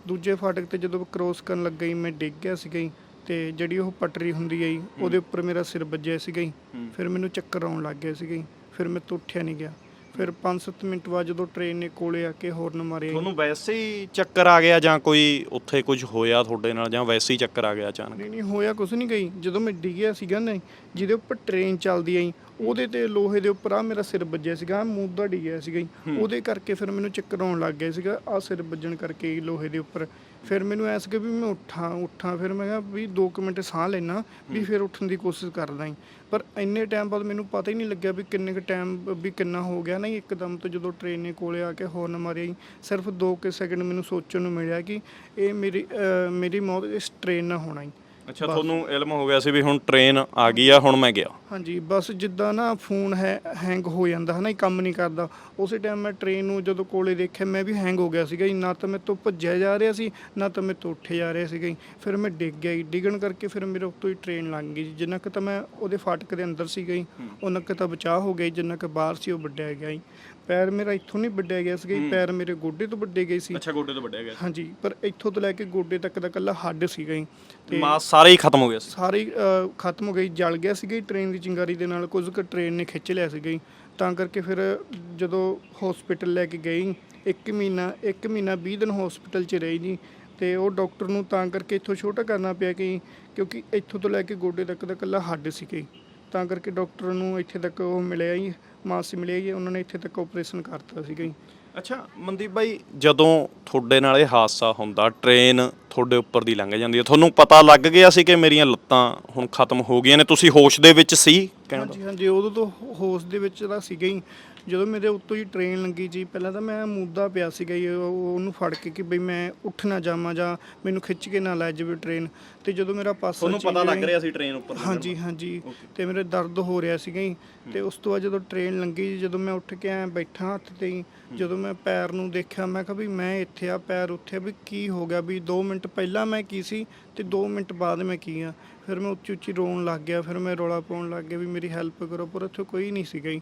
ਦੂਜੇ ਫਾਟਕ ਤੇ ਜਦੋਂ ਕ੍ਰੋਸ ਕਰਨ ਲੱਗਾ ਜੀ ਮੈਂ ਡਿੱਗ ਗਿਆ ਸੀਗਾ ਜੀ ਤੇ ਜਿਹੜੀ ਉਹ ਪਟਰੀ ਹੁੰਦੀ ਹੈ ਜੀ ਉਹਦੇ ਉੱਪਰ ਮੇਰਾ ਸਿਰ ਵੱਜਿਆ ਸੀਗਾ ਜੀ। ਫਿਰ ਮੈਨੂੰ ਚੱਕਰ ਆਉਣ ਲੱਗ ਗਿਆ ਸੀਗਾ ਜੀ। ਫਿਰ ਮੈਂ ਤੋਂ ਉੱਠਿਆ ਨਹੀਂ ਗਿਆ। ਫਿਰ 5-7 ਮਿੰਟ ਬਾਅਦ ਜਦੋਂ ਟ੍ਰੇਨ ਨੇ ਕੋਲੇ ਆ ਕੇ ਹੌਰਨ ਮਾਰਿਆ ਤੁਹਾਨੂੰ ਵੈਸੇ ਹੀ ਚੱਕਰ ਆ ਗਿਆ ਜਾਂ ਕੋਈ ਉੱਥੇ ਕੁਝ ਹੋਇਆ ਤੁਹਾਡੇ ਨਾਲ ਜਾਂ ਵੈਸੇ ਹੀ ਚੱਕਰ ਆ ਗਿਆ ਅਚਾਨਕ? ਨਹੀਂ ਨਹੀਂ ਹੋਇਆ ਕੁਛ ਨਹੀਂ ਗਈ ਜਦੋਂ ਮੈਂ ਡਿੱਗਿਆ ਸੀਗਾ ਨਾ ਜਿਹਦੇ ਉੱਪਰ ਟ੍ਰੇਨ ਚੱਲਦੀ ਆਈ ਉਹਦੇ ਤੇ ਲੋਹੇ ਦੇ ਉੱਪਰ ਆ ਮੇਰਾ ਸਿਰ ਵੱਜਿਆ ਸੀਗਾ ਆਹ ਮੂੰਹ ਦਾ ਡਿੱਗਿਆ ਸੀਗਾ ਜੀ। ਉਹਦੇ ਕਰਕੇ ਫਿਰ ਮੈਨੂੰ ਚੱਕਰ ਆਉਣ ਲੱਗ ਗਿਆ ਸੀਗਾ ਆ ਸਿਰ ਵੱਜਣ ਕਰਕੇ ਲੋਹੇ ਦੇ ਉੱਪਰ। ਫਿਰ ਮੈਨੂੰ ਐਸ ਕਿ ਵੀ ਮੈਂ ਉੱਠਾਂ ਉੱਠਾਂ ਫਿਰ ਮੈਂ ਕਿਹਾ ਵੀ 2 ਮਿੰਟ ਸਾਹ ਲੈਣਾ ਵੀ ਫਿਰ ਉੱਠਣ ਦੀ ਕੋਸ਼ਿਸ਼ ਕਰਦਾ ਹਾਂ ਪਰ ਇੰਨੇ ਟਾਈਮ ਬਾਅਦ ਮੈਨੂੰ ਪਤਾ ਹੀ ਨਹੀਂ ਲੱਗਿਆ ਵੀ ਕਿੰਨੇ ਕੁ ਟਾਈਮ ਵੀ ਕਿੰਨਾ ਹੋ ਗਿਆ ਨਾ ਜੀ, ਇੱਕਦਮ ਤੋਂ ਜਦੋਂ ਟ੍ਰੇਨ ਨੇ ਕੋਲੇ ਆ ਕੇ ਹੌਰਨ ਮਾਰਿਆ ਜੀ ਸਿਰਫ 2 ਕਿ ਸੈਕਿੰਡ ਮੈਨੂੰ ਸੋਚਣ ਨੂੰ ਮਿਲਿਆ ਕਿ ਇਹ ਮੇਰੀ ਅਹ, ਮੇਰੀ ਮੌਤ ਇਸ ਟ੍ਰੇਨ ਨਾਲ ਹੋਣਾ ਹੀ ਅੱਛਾ ਤੁਹਾਨੂੰ ਇਲਮ ਹੋ ਗਿਆ ਸੀ ਵੀ ਹੁਣ ਟ੍ਰੇਨ ਆ ਗਈ ਆ ਹੁਣ ਮੈਂ ਗਿਆ। ਹਾਂਜੀ ਬਸ ਜਿੱਦਾਂ ਨਾ ਫੋਨ ਹੈ ਹੈਂਗ ਹੋ ਜਾਂਦਾ ਹੈ ਨਾ ਇਹ ਕੰਮ ਨਹੀਂ ਕਰਦਾ। ਉਸੇ ਟਾਈਮ ਮੈਂ ਟ੍ਰੇਨ ਨੂੰ ਜਦੋਂ ਕੋਲੇ ਦੇਖਿਆ ਮੈਂ ਵੀ ਹੈਂਗ ਹੋ ਗਿਆ ਸੀਗਾ ਜੀ। ਨਾ ਤਾਂ ਮੈਂ ਤੋਂ ਭੱਜਿਆ ਜਾ ਰਿਹਾ ਸੀ ਨਾ ਤਾਂ ਮੈਂ ਤੋਂ ਉੱਠਿਆ ਜਾ ਰਿਹਾ ਸੀਗਾ ਜੀ। ਫਿਰ ਮੈਂ ਡਿੱਗ ਗਿਆ ਜੀ। ਡਿੱਗਣ ਕਰਕੇ ਫਿਰ ਮੇਰੇ ਉੱਤੋਂ ਹੀ ਟ੍ਰੇਨ ਲੰਘ ਗਈ ਜੀ। ਜਿੰਨਾ ਕੁ ਤਾਂ ਮੈਂ ਉਹਦੇ ਫਾਟਕ ਦੇ ਅੰਦਰ ਸੀਗਾ ਜੀ ਉਹਨਾਂ ਕੁ ਤਾਂ ਬਚਾਅ ਹੋ ਗਿਆ ਜੀ, ਜਿੰਨਾ ਕੁ ਬਾਹਰ ਸੀ ਉਹ ਵੱਡਿਆ ਗਿਆ ਜੀ। ਪੈਰ ਮੇਰਾ ਇੱਥੋਂ ਨਹੀਂ ਵੱਡਿਆ ਗਿਆ ਸੀਗਾ ਜੀ ਪੈਰ ਮੇਰੇ ਗੋਡੇ ਤੋਂ ਵੱਡੇ ਗਏ ਸੀ। ਅੱਛਾ ਗੋਡੇ ਤੋਂ ਵੱਡਿਆ ਗਿਆ। ਹਾਂਜੀ ਪਰ ਇੱਥੋਂ ਤੋਂ ਲੈ ਕੇ ਗੋਡੇ ਤੱਕ ਦਾ ਕੱਲਾ ਹੱਡ ਸੀਗਾ ਜੀ। ਤੇ ਮਾਸ ਸਾਰਾ ਹੀ ਖਤਮ ਹੋ ਗਿਆ ਸੀ। ਸਾਰੇ ਅਹ, ਖਤਮ ਹੋ ਗਈ ਜਲ ਗਿਆ ਸੀਗਾ ਜੀ ਟ੍ਰੇਨ ਦੀ ਚਿੰਗਾਰੀ ਦੇ ਨਾਲ ਕੁਝ ਕੁ ਟ੍ਰੇਨ ਨੇ ਖਿੱਚ ਲਿਆ ਸੀਗਾ ਜੀ। ਤਾਂ ਕਰਕੇ ਫਿਰ ਜਦੋਂ ਹਸਪੀਟਲ ਲੈ ਕੇ ਗਏ ਇੱਕ ਮਹੀਨਾ ਇੱਕ ਮਹੀਨਾ 20 ਦਿਨ ਹਸਪੀਟਲ 'ਚ ਰਹੀ ਜੀ। ਤੇ ਉਹ ਡਾਕਟਰ ਨੂੰ ਤਾਂ ਕਰਕੇ ਇੱਥੋਂ ਛੋਟਾ ਕਰਨਾ ਪਿਆ ਕਿ ਕਿਉਂਕਿ ਇੱਥੋਂ ਤੋਂ ਲੈ ਕੇ ਗੋਡੇ ਤੱਕ ਦਾ ਇਕੱਲਾ ਹੱਡ ਸੀਗਾ ਜੀ। ਤਾਂ ਕਰਕੇ ਡਾਕਟਰ ਨੂੰ ਇੱਥੇ ਤੱਕ ਉਹ ਮਿਲਿਆ ਜੀ ਮਾਸ ਮਿਲਿਆ ਜੀ ਉਹਨਾਂ ਨੇ ਇੱਥੇ ਤੱਕ ਆਪਰੇਸ਼ਨ ਕਰਤਾ ਸੀਗਾ ਜੀ। ਅੱਛਾ ਮਨਦੀਪ ਬਾਈ ਜਦੋਂ ਤੁਹਾਡੇ ਨਾਲ ਇਹ ਹਾਦਸਾ ਹੁੰਦਾ ਟ੍ਰੇਨ ਤੁਹਾਡੇ ਉੱਪਰ ਦੀ ਲੰਘ ਜਾਂਦੀ ਹੈ ਤੁਹਾਨੂੰ ਪਤਾ ਲੱਗ ਗਿਆ ਸੀ ਕਿ ਮੇਰੀਆਂ ਲੱਤਾਂ ਹੁਣ ਖਤਮ ਹੋ ਗਈਆਂ ਨੇ? ਤੁਸੀਂ ਹੋਸ਼ ਦੇ ਵਿੱਚ ਸੀ ਕਹਿਣ ਦਾ ਹਾਂਜੀ ਹਾਂਜੀ ਉਦੋਂ ਤੋਂ ਹੋਸ਼ ਦੇ ਵਿੱਚ ਤਾਂ ਸੀਗਾ ਹੀ। ਜਦੋਂ ਮੇਰੇ ਉੱਤੋਂ ਹੀ ਟ੍ਰੇਨ ਲੰਗੀ ਜੀ ਪਹਿਲਾਂ ਤਾਂ ਮੈਂ ਮੁੱਦਾ ਪਿਆ ਸੀਗਾ ਜੀ ਉਹ- ਉਹਨੂੰ ਫੜ ਕੇ ਕਿ ਬਈ ਮੈਂ ਉੱਠ ਨਾ ਜਾਵਾਂ ਜਾਂ ਮੈਨੂੰ ਖਿੱਚ ਕੇ ਨਾ ਲੈ ਜਾਵੇ ਟ੍ਰੇਨ। ਤੇ ਜਦੋਂ ਮੇਰਾ ਪਾਸਾ change ਹੋਇਆ- ਸੀ ਟ੍ਰੇਨ ਉੱਪਰ ਹਾਂਜੀ ਹਾਂਜੀ। ਤੇ ਮੇਰੇ ਦਰਦ ਹੋ ਰਿਹਾ ਸੀਗਾ ਜੀ ਤੇ ਉਸ ਤੋਂ ਬਾਅਦ ਜਦੋਂ ਟ੍ਰੇਨ ਲੰਗੀ ਜਦੋਂ ਮੈਂ ਉੱਠ ਕੇ ਐ ਬੈਠਾ ਹੱਥ ਤੇ ਹੀ ਜਦੋਂ ਮੈਂ ਪੈਰ ਨੂੰ ਦੇਖਿਆ ਮੈਂ ਕਿਹਾ ਵੀ ਮੈਂ ਇੱਥੇ ਆ ਪੈਰ ਉੱਥੇ ਵੀ ਕੀ ਹੋ ਗਿਆ? ਵੀ 2 ਮਿੰਟ ਪਹਿਲਾਂ ਮੈਂ ਕੀ ਸੀ ਤੇ 2 ਮਿੰਟ ਬਾਅਦ ਮੈਂ ਕੀ ਆ? ਫਿਰ ਮੈਂ ਉੱਚੀ ਉੱਚੀ ਰੋਣ ਲੱਗ ਗਿਆ ਫਿਰ ਮੈਂ ਰੋਲਾ ਪਾਉਣ ਲੱਗ ਗਿਆ ਵੀ ਮੇਰੀ ਹੈਲਪ ਕਰੋ ਪਰ ਉੱਥੇ ਕੋਈ ਨਹੀਂ ਸੀਗਾ ਜੀ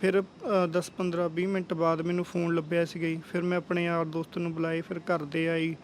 ਫਿਰ 10 15 20 ਮਿੰਟ ਬਾਅਦ ਮੈਨੂੰ ਫੋਨ ਲੱਭਿਆ ਸੀਗਾ ਜੀ ਫਿਰ ਮੈਂ ਆਪਣੇ ਯਾਰ ਦੋਸਤ ਨੂੰ ਬੁਲਾਏ ਫਿਰ ਘਰ ਦੇ ਆਈ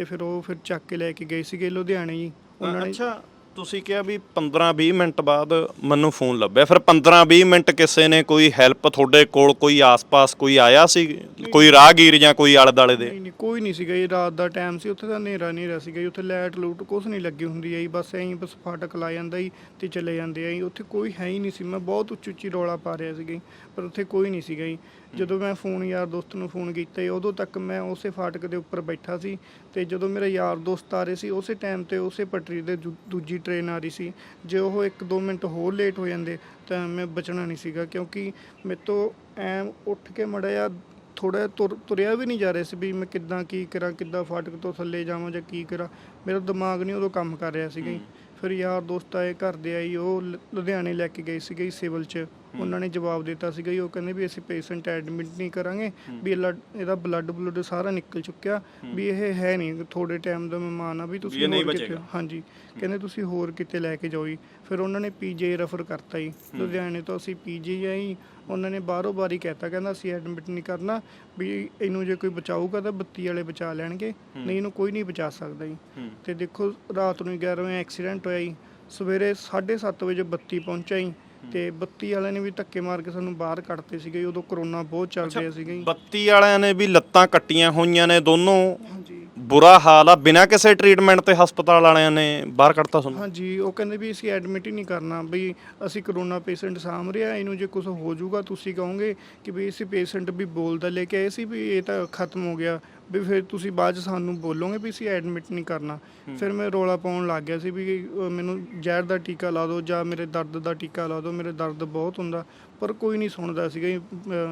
ਤੇ ਫਿਰ ਉਹ ਫਿਰ ਚੱਕ ਕੇ ਲੈ ਕੇ ਗਏ ਸੀਗੇ ਲੁਧਿਆਣੇ ਜੀ। ਉਹਨਾਂ ਨੇ ਅੱਛਾ ਤੁਸੀਂ ਕਿਹਾ ਵੀ 15-20 ਮਿੰਟ ਬਾਅਦ ਮੈਨੂੰ ਫੋਨ ਲੱਭਿਆ। ਫਿਰ 15-20 ਮਿੰਟ ਕਿਸੇ ਨੇ ਕੋਈ ਹੈਲਪ ਤੁਹਾਡੇ ਕੋਲ ਕੋਈ ਆਸ-ਪਾਸ ਕੋਈ ਆਇਆ ਸੀ? ਕੋਈ ਰਾਹਗੀਰ ਜਾਂ ਕੋਈ ਆਲੇ-ਦਾਲੇ ਦੇ? ਨਹੀਂ ਨਹੀਂ ਕੋਈ ਨਹੀਂ ਸੀਗਾ ਜੀ ਰਾਤ ਦਾ ਟਾਈਮ ਸੀ। ਉੱਥੇ ਤਾਂ ਹਨੇਰਾ ਹਨੇਰਾ ਸੀਗਾ ਜੀ ਉੱਥੇ ਲਾਈਟ ਲੂਟ ਕੁਛ ਨਹੀਂ ਲੱਗੀ ਹੁੰਦੀ ਆਈ ਬਸ ਐਂ ਹੀ ਬਸ ਫਾਟਕ ਲਾ ਜਾਂਦਾ ਜੀ ਤੇ ਚਲੇ ਜਾਂਦੇ ਆ ਜੀ। ਉੱਥੇ ਕੋਈ ਹੈ ਹੀ ਨਹੀਂ ਸੀ। ਮੈਂ ਬਹੁਤ ਉੱਚੀ ਉੱਚੀ ਰੌਲਾ ਪਾ ਰਿਹਾ ਸੀਗਾ ਜੀ ਪਰ ਉੱਥੇ ਕੋਈ ਨਹੀਂ ਸੀਗਾ ਜੀ। ਜਦੋਂ ਮੈਂ ਫੋਨ ਯਾਰ ਦੋਸਤ ਨੂੰ ਫੋਨ ਕੀਤਾ ਉਦੋਂ ਤੱਕ ਮੈਂ ਉਸੇ ਫਾਟਕ ਦੇ ਉੱਪਰ ਬੈਠਾ ਸੀ ਤੇ ਜਦੋਂ ਮੇਰਾ ਯਾਰ ਦੋਸਤ ਆ ਰਹੇ ਸੀ ਉਸੇ ਟਾਈਮ ਤੇ ਉਸੇ ਪਟਰੀ ਦੇ ਦੂਜੀ ਟ੍ਰੇਨ ਆ ਰਹੀ ਸੀ। ਜੇ ਉਹ 1-2 ਮਿੰਟ ਹੋਰ ਲੇਟ ਹੋ ਜਾਂਦੇ ਤਾਂ ਮੈਂ ਬਚਣਾ ਨਹੀਂ ਸੀਗਾ ਕਿਉਂਕਿ ਮੇਰੇ ਤੋਂ ਐ ਉੱਠ ਕੇ ਮੜਿਆ ਥੋੜਾ ਤੁਰ ਤੁਰਿਆ ਵੀ ਨਹੀਂ ਜਾ ਰਿਹਾ ਸੀ ਵੀ ਮੈਂ ਕਿੱਦਾਂ ਕੀ ਕਰਾਂ ਕਿੱਦਾਂ ਫਾਟਕ ਤੋਂ ਥੱਲੇ ਜਾਵਾਂ ਜਾਂ ਕੀ ਕਰਾਂ। ਮੇਰਾ ਦਿਮਾਗ ਨਹੀਂ ਉਦੋਂ ਕੰਮ ਕਰ ਰਿਹਾ ਸੀਗਾ ਫਿਰ ਯਾਰ ਦੋਸਤ ਆਏ ਘਰ ਦੇ ਆਈ ਉਹ ਲੁਧਿਆਣੇ ਲੈ ਕੇ ਗਏ ਸੀਗੇ ਸਿਵਲ 'ਚ। ਉਹਨਾਂ ਨੇ ਜਵਾਬ ਦਿੱਤਾ ਸੀਗਾ ਜੀ ਉਹ ਕਹਿੰਦੇ ਵੀ ਅਸੀਂ ਪੇਸ਼ੈਂਟ ਐਡਮਿਟ ਨਹੀਂ ਕਰਾਂਗੇ ਵੀ ਇਹਦਾ ਬਲੱਡ ਬਲੱਡ ਸਾਰਾ ਨਿਕਲ ਚੁੱਕਿਆ ਵੀ ਇਹ ਹੈ ਨਹੀਂ ਥੋੜੇ ਟਾਈਮ ਦਾ ਮਹਿਮਾਨ ਆ ਵੀ ਤੁਸੀਂ ਹੋਰ ਕਿਤੇ-। ਹਾਂਜੀ। ਕਹਿੰਦੇ ਤੁਸੀਂ ਹੋਰ ਕਿਤੇ ਲੈ ਕੇ ਜਾਓ ਜੀ। ਫਿਰ ਉਹਨਾਂ ਨੇ ਪੀਜੀ ਰੈਫਰ ਕਰਤਾ ਜੀ। ਲੁਧਿਆਣੇ ਤੋਂ ਅਸੀਂ ਪੀਜੀ ਆਈ ਉਹਨਾਂ ਨੇ ਬਾਹਰੋਂ ਬਾਰੀ ਕਹਿਤਾ ਕਹਿੰਦਾ ਅਸੀਂ ਐਡਮਿਟ ਨਹੀਂ ਕਰਨਾ ਵੀ ਇਹਨੂੰ ਜੇ ਕੋਈ ਬਚਾਊਗਾ ਤਾਂ ਬੱਤੀ ਵਾਲੇ ਬਚਾ ਲੈਣਗੇ। ਨਹੀਂ ਇਹਨੂੰ ਕੋਈ ਨਹੀਂ ਬਚਾ ਸਕਦਾ ਜੀ। ਤੇ ਦੇਖੋ ਰਾਤ ਨੂੰ 11 ਵਜੇ ਐਕਸੀਡੈਂਟ ਹੋਇਆ ਜੀ। ਸਵੇਰੇ 7:30 ਵਜੇ ਬੱਤੀ ਪਹੁੰਚਿਆ ਜੀ। ਤੇ ਬੱਤੀ ਵਾਲਿਆਂ ਨੇ ਵੀ ਧੱਕੇ ਮਾਰ ਕੇ ਸਾਨੂੰ ਬਾਹਰ ਕੱਢਤੇ ਸੀਗੇ ਉਦੋਂ ਕਰੋਨਾ ਬਹੁਤ ਚੱਲ ਰਿਹਾ ਸੀਗਾ ਜੀ। ਬੱਤੀ ਵਾਲਿਆਂ ਨੇ ਵੀ ਲੱਤਾਂ ਕੱਟੀਆਂ ਹੋਈਆਂ ਨੇ ਦੋਨੋਂ। ਹਾਂਜੀ। ਬੁਰਾ ਹਾਲ ਆ ਬਿਨਾਂ ਕਿਸੇ ਟ੍ਰੀਟਮੈਂਟ ਤੇ ਹਸਪਤਾਲ ਵਾਲਿਆਂ ਨੇ ਬਾਹਰ ਕੱਢਤਾ ਤੁਹਾਨੂੰ ਹਾਂਜੀ ਉਹ ਕਹਿੰਦੇ ਵੀ ਅਸੀਂ ਐਡਮਿਟ ਹੀ ਨਹੀਂ ਕਰਨਾ ਬਈ ਅਸੀਂ ਕਰੋਨਾ ਪੇਸ਼ੈਂਟ ਸਾਂਭ ਰਿਹਾ ਇਹਨੂੰ ਜੇ ਕੁਝ ਹੋ ਜਾਊਗਾ ਤੁਸੀਂ ਕਹੋਗੇ ਕਿ ਵੀ ਅਸੀਂ ਪੇਸ਼ੈਂਟ ਵੀ ਬੋਲਦਾ ਲੈ ਕੇ ਆਏ ਸੀ ਵੀ ਇਹ ਤਾਂ ਖਤਮ ਹੋ ਗਿਆ ਵੀ ਫਿਰ ਤੁਸੀਂ ਬਾਅਦ ਚ ਸਾਨੂੰ ਬੋਲੋਗੇ ਵੀ ਅਸੀਂ ਐਡਮਿਟ ਨਹੀਂ ਕਰਨਾ। ਫਿਰ ਮੈਂ ਰੋਲਾ ਪਾਉਣ ਲੱਗ ਗਿਆ ਸੀ ਵੀ ਮੈਨੂੰ ਜ਼ਹਿਰ ਦਾ ਟੀਕਾ ਲਾ ਦਿਓ ਜਾਂ ਮੇਰੇ ਦਰਦ ਦਾ ਟੀਕਾ ਲਾ ਦਿਓ ਮੇਰੇ ਦਰਦ ਬਹੁਤ ਹੁੰਦਾ। ਪਰ ਕੋਈ ਨਹੀਂ ਸੁਣਦਾ ਸੀਗਾ ਜੀ।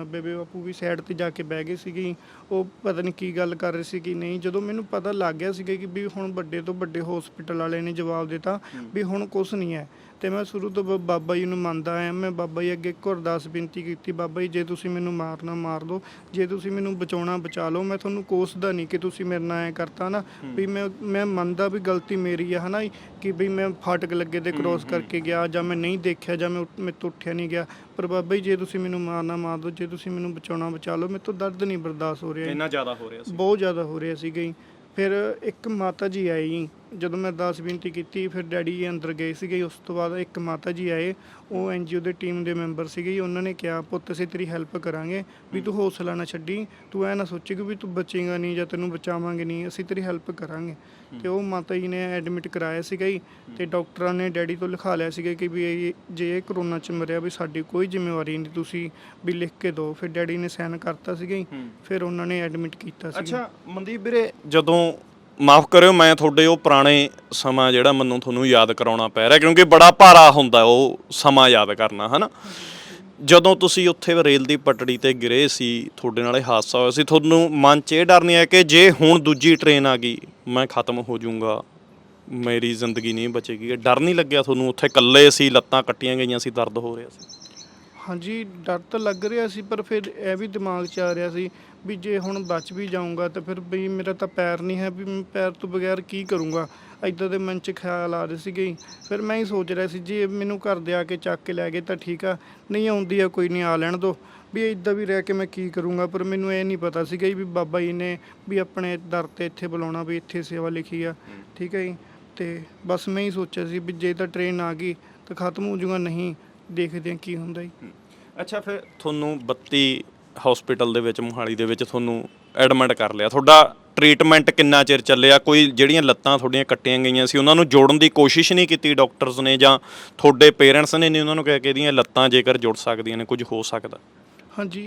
ਬੇਬੇ ਬਾਪੂ ਵੀ ਸਾਈਡ ਤੇ ਜਾ ਕੇ ਬਹਿ ਗਏ ਸੀਗੇ ਜੀ। ਉਹ ਪਤਾ ਨਹੀਂ ਕੀ ਗੱਲ ਕਰ ਰਹੇ ਸੀ ਕਿ ਨਹੀਂ। ਜਦੋਂ ਮੈਨੂੰ ਪਤਾ ਲੱਗ ਗਿਆ ਸੀਗਾ ਕਿ ਵੀ ਹੁਣ ਵੱਡੇ ਤੋਂ ਵੱਡੇ ਹਸਪੀਟਲ ਵਾਲੇ ਨੇ ਜਵਾਬ ਦਿੱਤਾ ਵੀ ਹੁਣ ਕੁਝ ਨਹੀਂ ਹੈ। ਤੇ ਮੈਂ ਸ਼ੁਰੂ ਤੋਂ ਬ- ਬਾਬਾ ਜੀ ਨੂੰ ਮੰਨਦਾ ਆਇਆ। ਮੈਂ ਬਾਬਾ ਜੀ ਅੱਗੇ ਇੱਕ ਅਰਦਾਸ ਬੇਨਤੀ ਕੀਤੀ ਬਾਬਾ ਜੀ ਜੇ ਤੁਸੀਂ ਮੈਨੂੰ ਮਾਰਨਾ ਮਾਰ ਦਿਓ ਜੇ ਤੁਸੀਂ ਮੈਨੂੰ ਬਚਾਉਣਾ ਬਚਾ ਲਓ ਮੈਂ ਤੁਹਾਨੂੰ ਕੋਸਦਾ ਨਹੀਂ ਕਿ ਤੁਸੀਂ ਮੇਰੇ ਨਾਲ ਐ ਕਰਤਾ ਨਾ ਵੀ ਮੈਂ ਮੈਂ ਮੰਨਦਾ ਵੀ ਗਲਤੀ ਮੇਰੀ ਆ ਹਨਾ ਕਿ ਵੀ ਮੈਂ ਫਾਟਕ ਲੱਗੇ ਤੇ ਕ੍ਰੋਸ ਕਰਕੇ ਗਿਆ ਜਾਂ ਮੈਂ ਨਹੀਂ ਦੇਖਿਆ ਜਾਂ ਮੈਂ ਉੱਠ- ਮੇਰੇ ਤੋਂ ਉੱਠਿਆ ਨਹੀਂ ਗਿਆ। ਪਰ ਬਾਬਾ ਜੀ ਜੇ ਤੁਸੀਂ ਮੈਨੂੰ ਮਾਰਨਾ ਮਾਰ ਦਿਓ ਜੇ ਤੁਸੀਂ ਮੈਨੂੰ ਬਚਾਉਣਾ ਬਚਾ ਲਓ ਮੇਰੇ ਤੋਂ ਦਰਦ ਨਹੀਂ ਬਰਦਾਸ਼ਤ ਹੋ ਰਿਹਾ। ਇੰਨਾ ਜ਼ਿਆਦਾ ਹੋ ਰਿਹਾ ਸੀ। ਬਹੁਤ ਜ਼ਿਆਦਾ ਹੋ ਰਿਹਾ ਸੀਗਾ ਜੀ। ਫਿਰ ਇੱਕ ਮਾਤਾ ਜੀ ਜੀ। ਜਦੋਂ ਮੈਂ ਅਰਦਾਸ ਬੇਨਤੀ ਕੀਤੀ ਫਿਰ ਡੈਡੀ ਜੀ ਅੰਦਰ ਗਏ ਸੀਗੇ। ਉਸ ਤੋਂ ਬਾਅਦ ਇੱਕ ਮਾਤਾ ਜੀ ਆਏ ਉਹ ਐਨਜੀਓ ਦੇ ਟੀਮ ਦੇ ਮੈਂਬਰ ਸੀਗੇ। ਜੀ ਉਹਨਾਂ ਨੇ ਕਿਹਾ ਪੁੱਤ ਅਸੀਂ ਤੇਰੀ ਹੈਲਪ ਕਰਾਂਗੇ ਵੀ ਤੂੰ ਹੌਸਲਾ ਨਾ ਛੱਡੀ। ਤੂੰ ਐ ਨਾ ਸੋਚੀ ਕਿ ਵੀ ਤੂੰ ਬਚੇਗਾ ਨਹੀਂ ਜਾਂ ਤੈਨੂੰ ਬਚਾਵਾਂਗੇ ਨਹੀਂ। ਅਸੀਂ ਤੇਰੀ ਹੈਲਪ ਕਰਾਂਗੇ। ਤੇ ਉਹ ਮਾਤਾ ਜੀ ਨੇ ਐਡਮਿਟ ਕਰਾਇਆ ਸੀਗਾ ਜੀ ਤੇ ਡਾਕਟਰਾਂ ਨੇ ਡੈਡੀ ਤੋਂ ਲਿਖਾ ਲਿਆ ਸੀਗਾ ਕਿ ਵੀ ਇਹ ਜੇ ਇਹ ਕਰੋਨਾ ਚ ਮਰਿਆ ਵੀ ਸਾਡੀ ਕੋਈ ਜ਼ਿੰਮੇਵਾਰੀ ਨਹੀਂ ਤੁਸੀਂ ਵੀ ਲਿਖ ਕੇ ਦਿਓ। ਫਿਰ ਡੈਡੀ ਨੇ ਸਾਈਨ ਕਰਤਾ ਸੀਗਾ ਜੀ ਫਿਰ ਉਹਨਾਂ ਨੇ ਐਡਮਿਟ ਕੀਤਾ ਸੀ ਅੱਛਾ ਮਨਦੀਪ ਵੀਰੇ ਜਦੋਂ ਮਾਫ ਕਰਿਓ, ਮੈਂ ਤੁਹਾਡੇ ਉਹ ਪੁਰਾਣੇ ਸਮਾਂ ਜਿਹੜਾ ਮੈਨੂੰ ਤੁਹਾਨੂੰ ਯਾਦ ਕਰਾਉਣਾ ਪੈ ਰਿਹਾ, ਕਿਉਂਕਿ ਬੜਾ ਭਾਰਾ ਹੁੰਦਾ ਉਹ ਸਮਾਂ ਯਾਦ ਕਰਨਾ, ਹਨਾ? ਜਦੋਂ ਤੁਸੀਂ ਉੱਥੇ ਰੇਲ ਦੀ ਪਟੜੀ ਤੇ ਗਿਰੇ ਸੀ, ਤੁਹਾਡੇ ਨਾਲ ਇਹ ਹਾਦਸਾ ਹੋਇਆ ਸੀ, ਤੁਹਾਨੂੰ ਮਨ 'ਚ ਇਹ ਡਰ ਨਹੀਂ ਆਇਆ ਕਿ ਜੇ ਹੁਣ ਦੂਜੀ ਟ੍ਰੇਨ ਆ ਗਈ, ਮੈਂ ਖਤਮ ਹੋ ਜਾਊਂਗਾ, ਮੇਰੀ ਜ਼ਿੰਦਗੀ ਨਹੀਂ ਬਚੇਗੀ? ਇਹ ਡਰ ਨਹੀਂ ਲੱਗਿਆ ਤੁਹਾਨੂੰ? ਉੱਥੇ ਇਕੱਲੇ ਸੀ, ਲੱਤਾਂ ਕੱਟੀਆਂ ਗਈਆਂ ਸੀ, ਦਰਦ ਹੋ ਰਿਹਾ ਸੀ? ਹਾਂਜੀ, ਡਰ ਤਾਂ ਲੱਗ ਰਿਹਾ ਸੀ, ਪਰ ਫਿਰ ਇਹ ਵੀ ਦਿਮਾਗ 'ਚ ਆ ਰਿਹਾ ਸੀ ਵੀ ਜੇ ਹੁਣ ਬਚ ਵੀ ਜਾਊਂਗਾ ਤਾਂ ਫਿਰ ਵੀ ਮੇਰਾ ਤਾਂ ਪੈਰ ਨਹੀਂ ਹੈ ਵੀ ਮੈਂ ਪੈਰ ਤੋਂ ਬਗੈਰ ਕੀ ਕਰੂੰਗਾ। ਐਦਾਂ ਦੇ ਮਨ 'ਚ ਖਿਆਲ ਆ ਰਹੇ ਸੀਗੇ। ਜੀ। ਫਿਰ ਮੈਂ ਹੀ ਸੋਚ ਰਿਹਾ ਸੀ, ਜੇ ਮੈਨੂੰ ਘਰ ਦੇ ਆ ਕੇ ਚੱਕ ਕੇ ਲੈ ਗਏ ਤਾਂ ਠੀਕ ਆ, ਨਹੀਂ ਆਉਂਦੀ ਆ ਕੋਈ ਨਹੀਂ ਆ ਲੈਣ ਦੋ। ਵੀ ਇਦਾਂ ਵੀ ਰਹਿ ਕੇ ਮੈਂ ਕੀ ਕਰੂੰਗਾ, ਪਰ ਮੈਨੂੰ ਇਹ ਨਹੀਂ ਪਤਾ ਸੀਗਾ ਜੀ ਵੀ ਬਾਬਾ ਜੀ ਨੇ ਵੀ ਆਪਣੇ ਦਰ ਤੇ ਇੱਥੇ ਬੁਲਾਉਣਾ, ਵੀ ਇੱਥੇ ਸੇਵਾ ਲਿਖੀ ਆ। ਠੀਕ ਹੈ ਜੀ? ਤੇ ਬਸ ਮੈਂ ਹੀ ਸੋਚਿਆ ਸੀ ਵੀ ਜੇ ਤਾਂ ਟ੍ਰੇਨ ਆ ਗਈ ਤਾਂ ਖਤਮ ਹੋ ਜਾਊਗਾ, ਨਹੀਂ। ਦੇਖਦੇ ਹਾਂ ਕੀ ਹੁੰਦਾ ਜੀ। ਅੱਛਾ, ਫਿਰ ਤੁਹਾਨੂੰ 32 ਹਸਪੀਟਲ ਦੇ ਵਿੱਚ, ਮੋਹਾਲੀ ਦੇ ਵਿੱਚ ਤੁਹਾਨੂੰ ਐਡਮਿਟ ਕਰ ਲਿਆ। ਤੁਹਾਡਾ ਟ੍ਰੀਟਮੈਂਟ ਕਿੰਨਾ ਚਿਰ ਚੱਲਿਆ? ਕੋਈ ਜਿਹੜੀਆਂ ਲੱਤਾਂ ਤੁਹਾਡੀਆਂ ਕੱਟੀਆਂ ਗਈਆਂ ਸੀ, ਉਹਨਾਂ ਨੂੰ ਜੋੜਨ ਦੀ ਕੋਸ਼ਿਸ਼ ਨਹੀਂ ਕੀਤੀ ਡਾਕਟਰਸ ਨੇ ਜਾਂ ਤੁਹਾਡੇ ਪੇਰੈਂਟਸ ਨੇ? ਨਹੀਂ, ਉਹਨਾਂ ਨੂੰ ਕਹਿ ਕੇ ਇਹਦੀਆਂ ਲੱਤਾਂ ਜੇਕਰ ਜੁੜ ਸਕਦੀਆਂ ਨੇ, ਕੁਝ ਹੋ ਸਕਦਾ। ਹਾਂਜੀ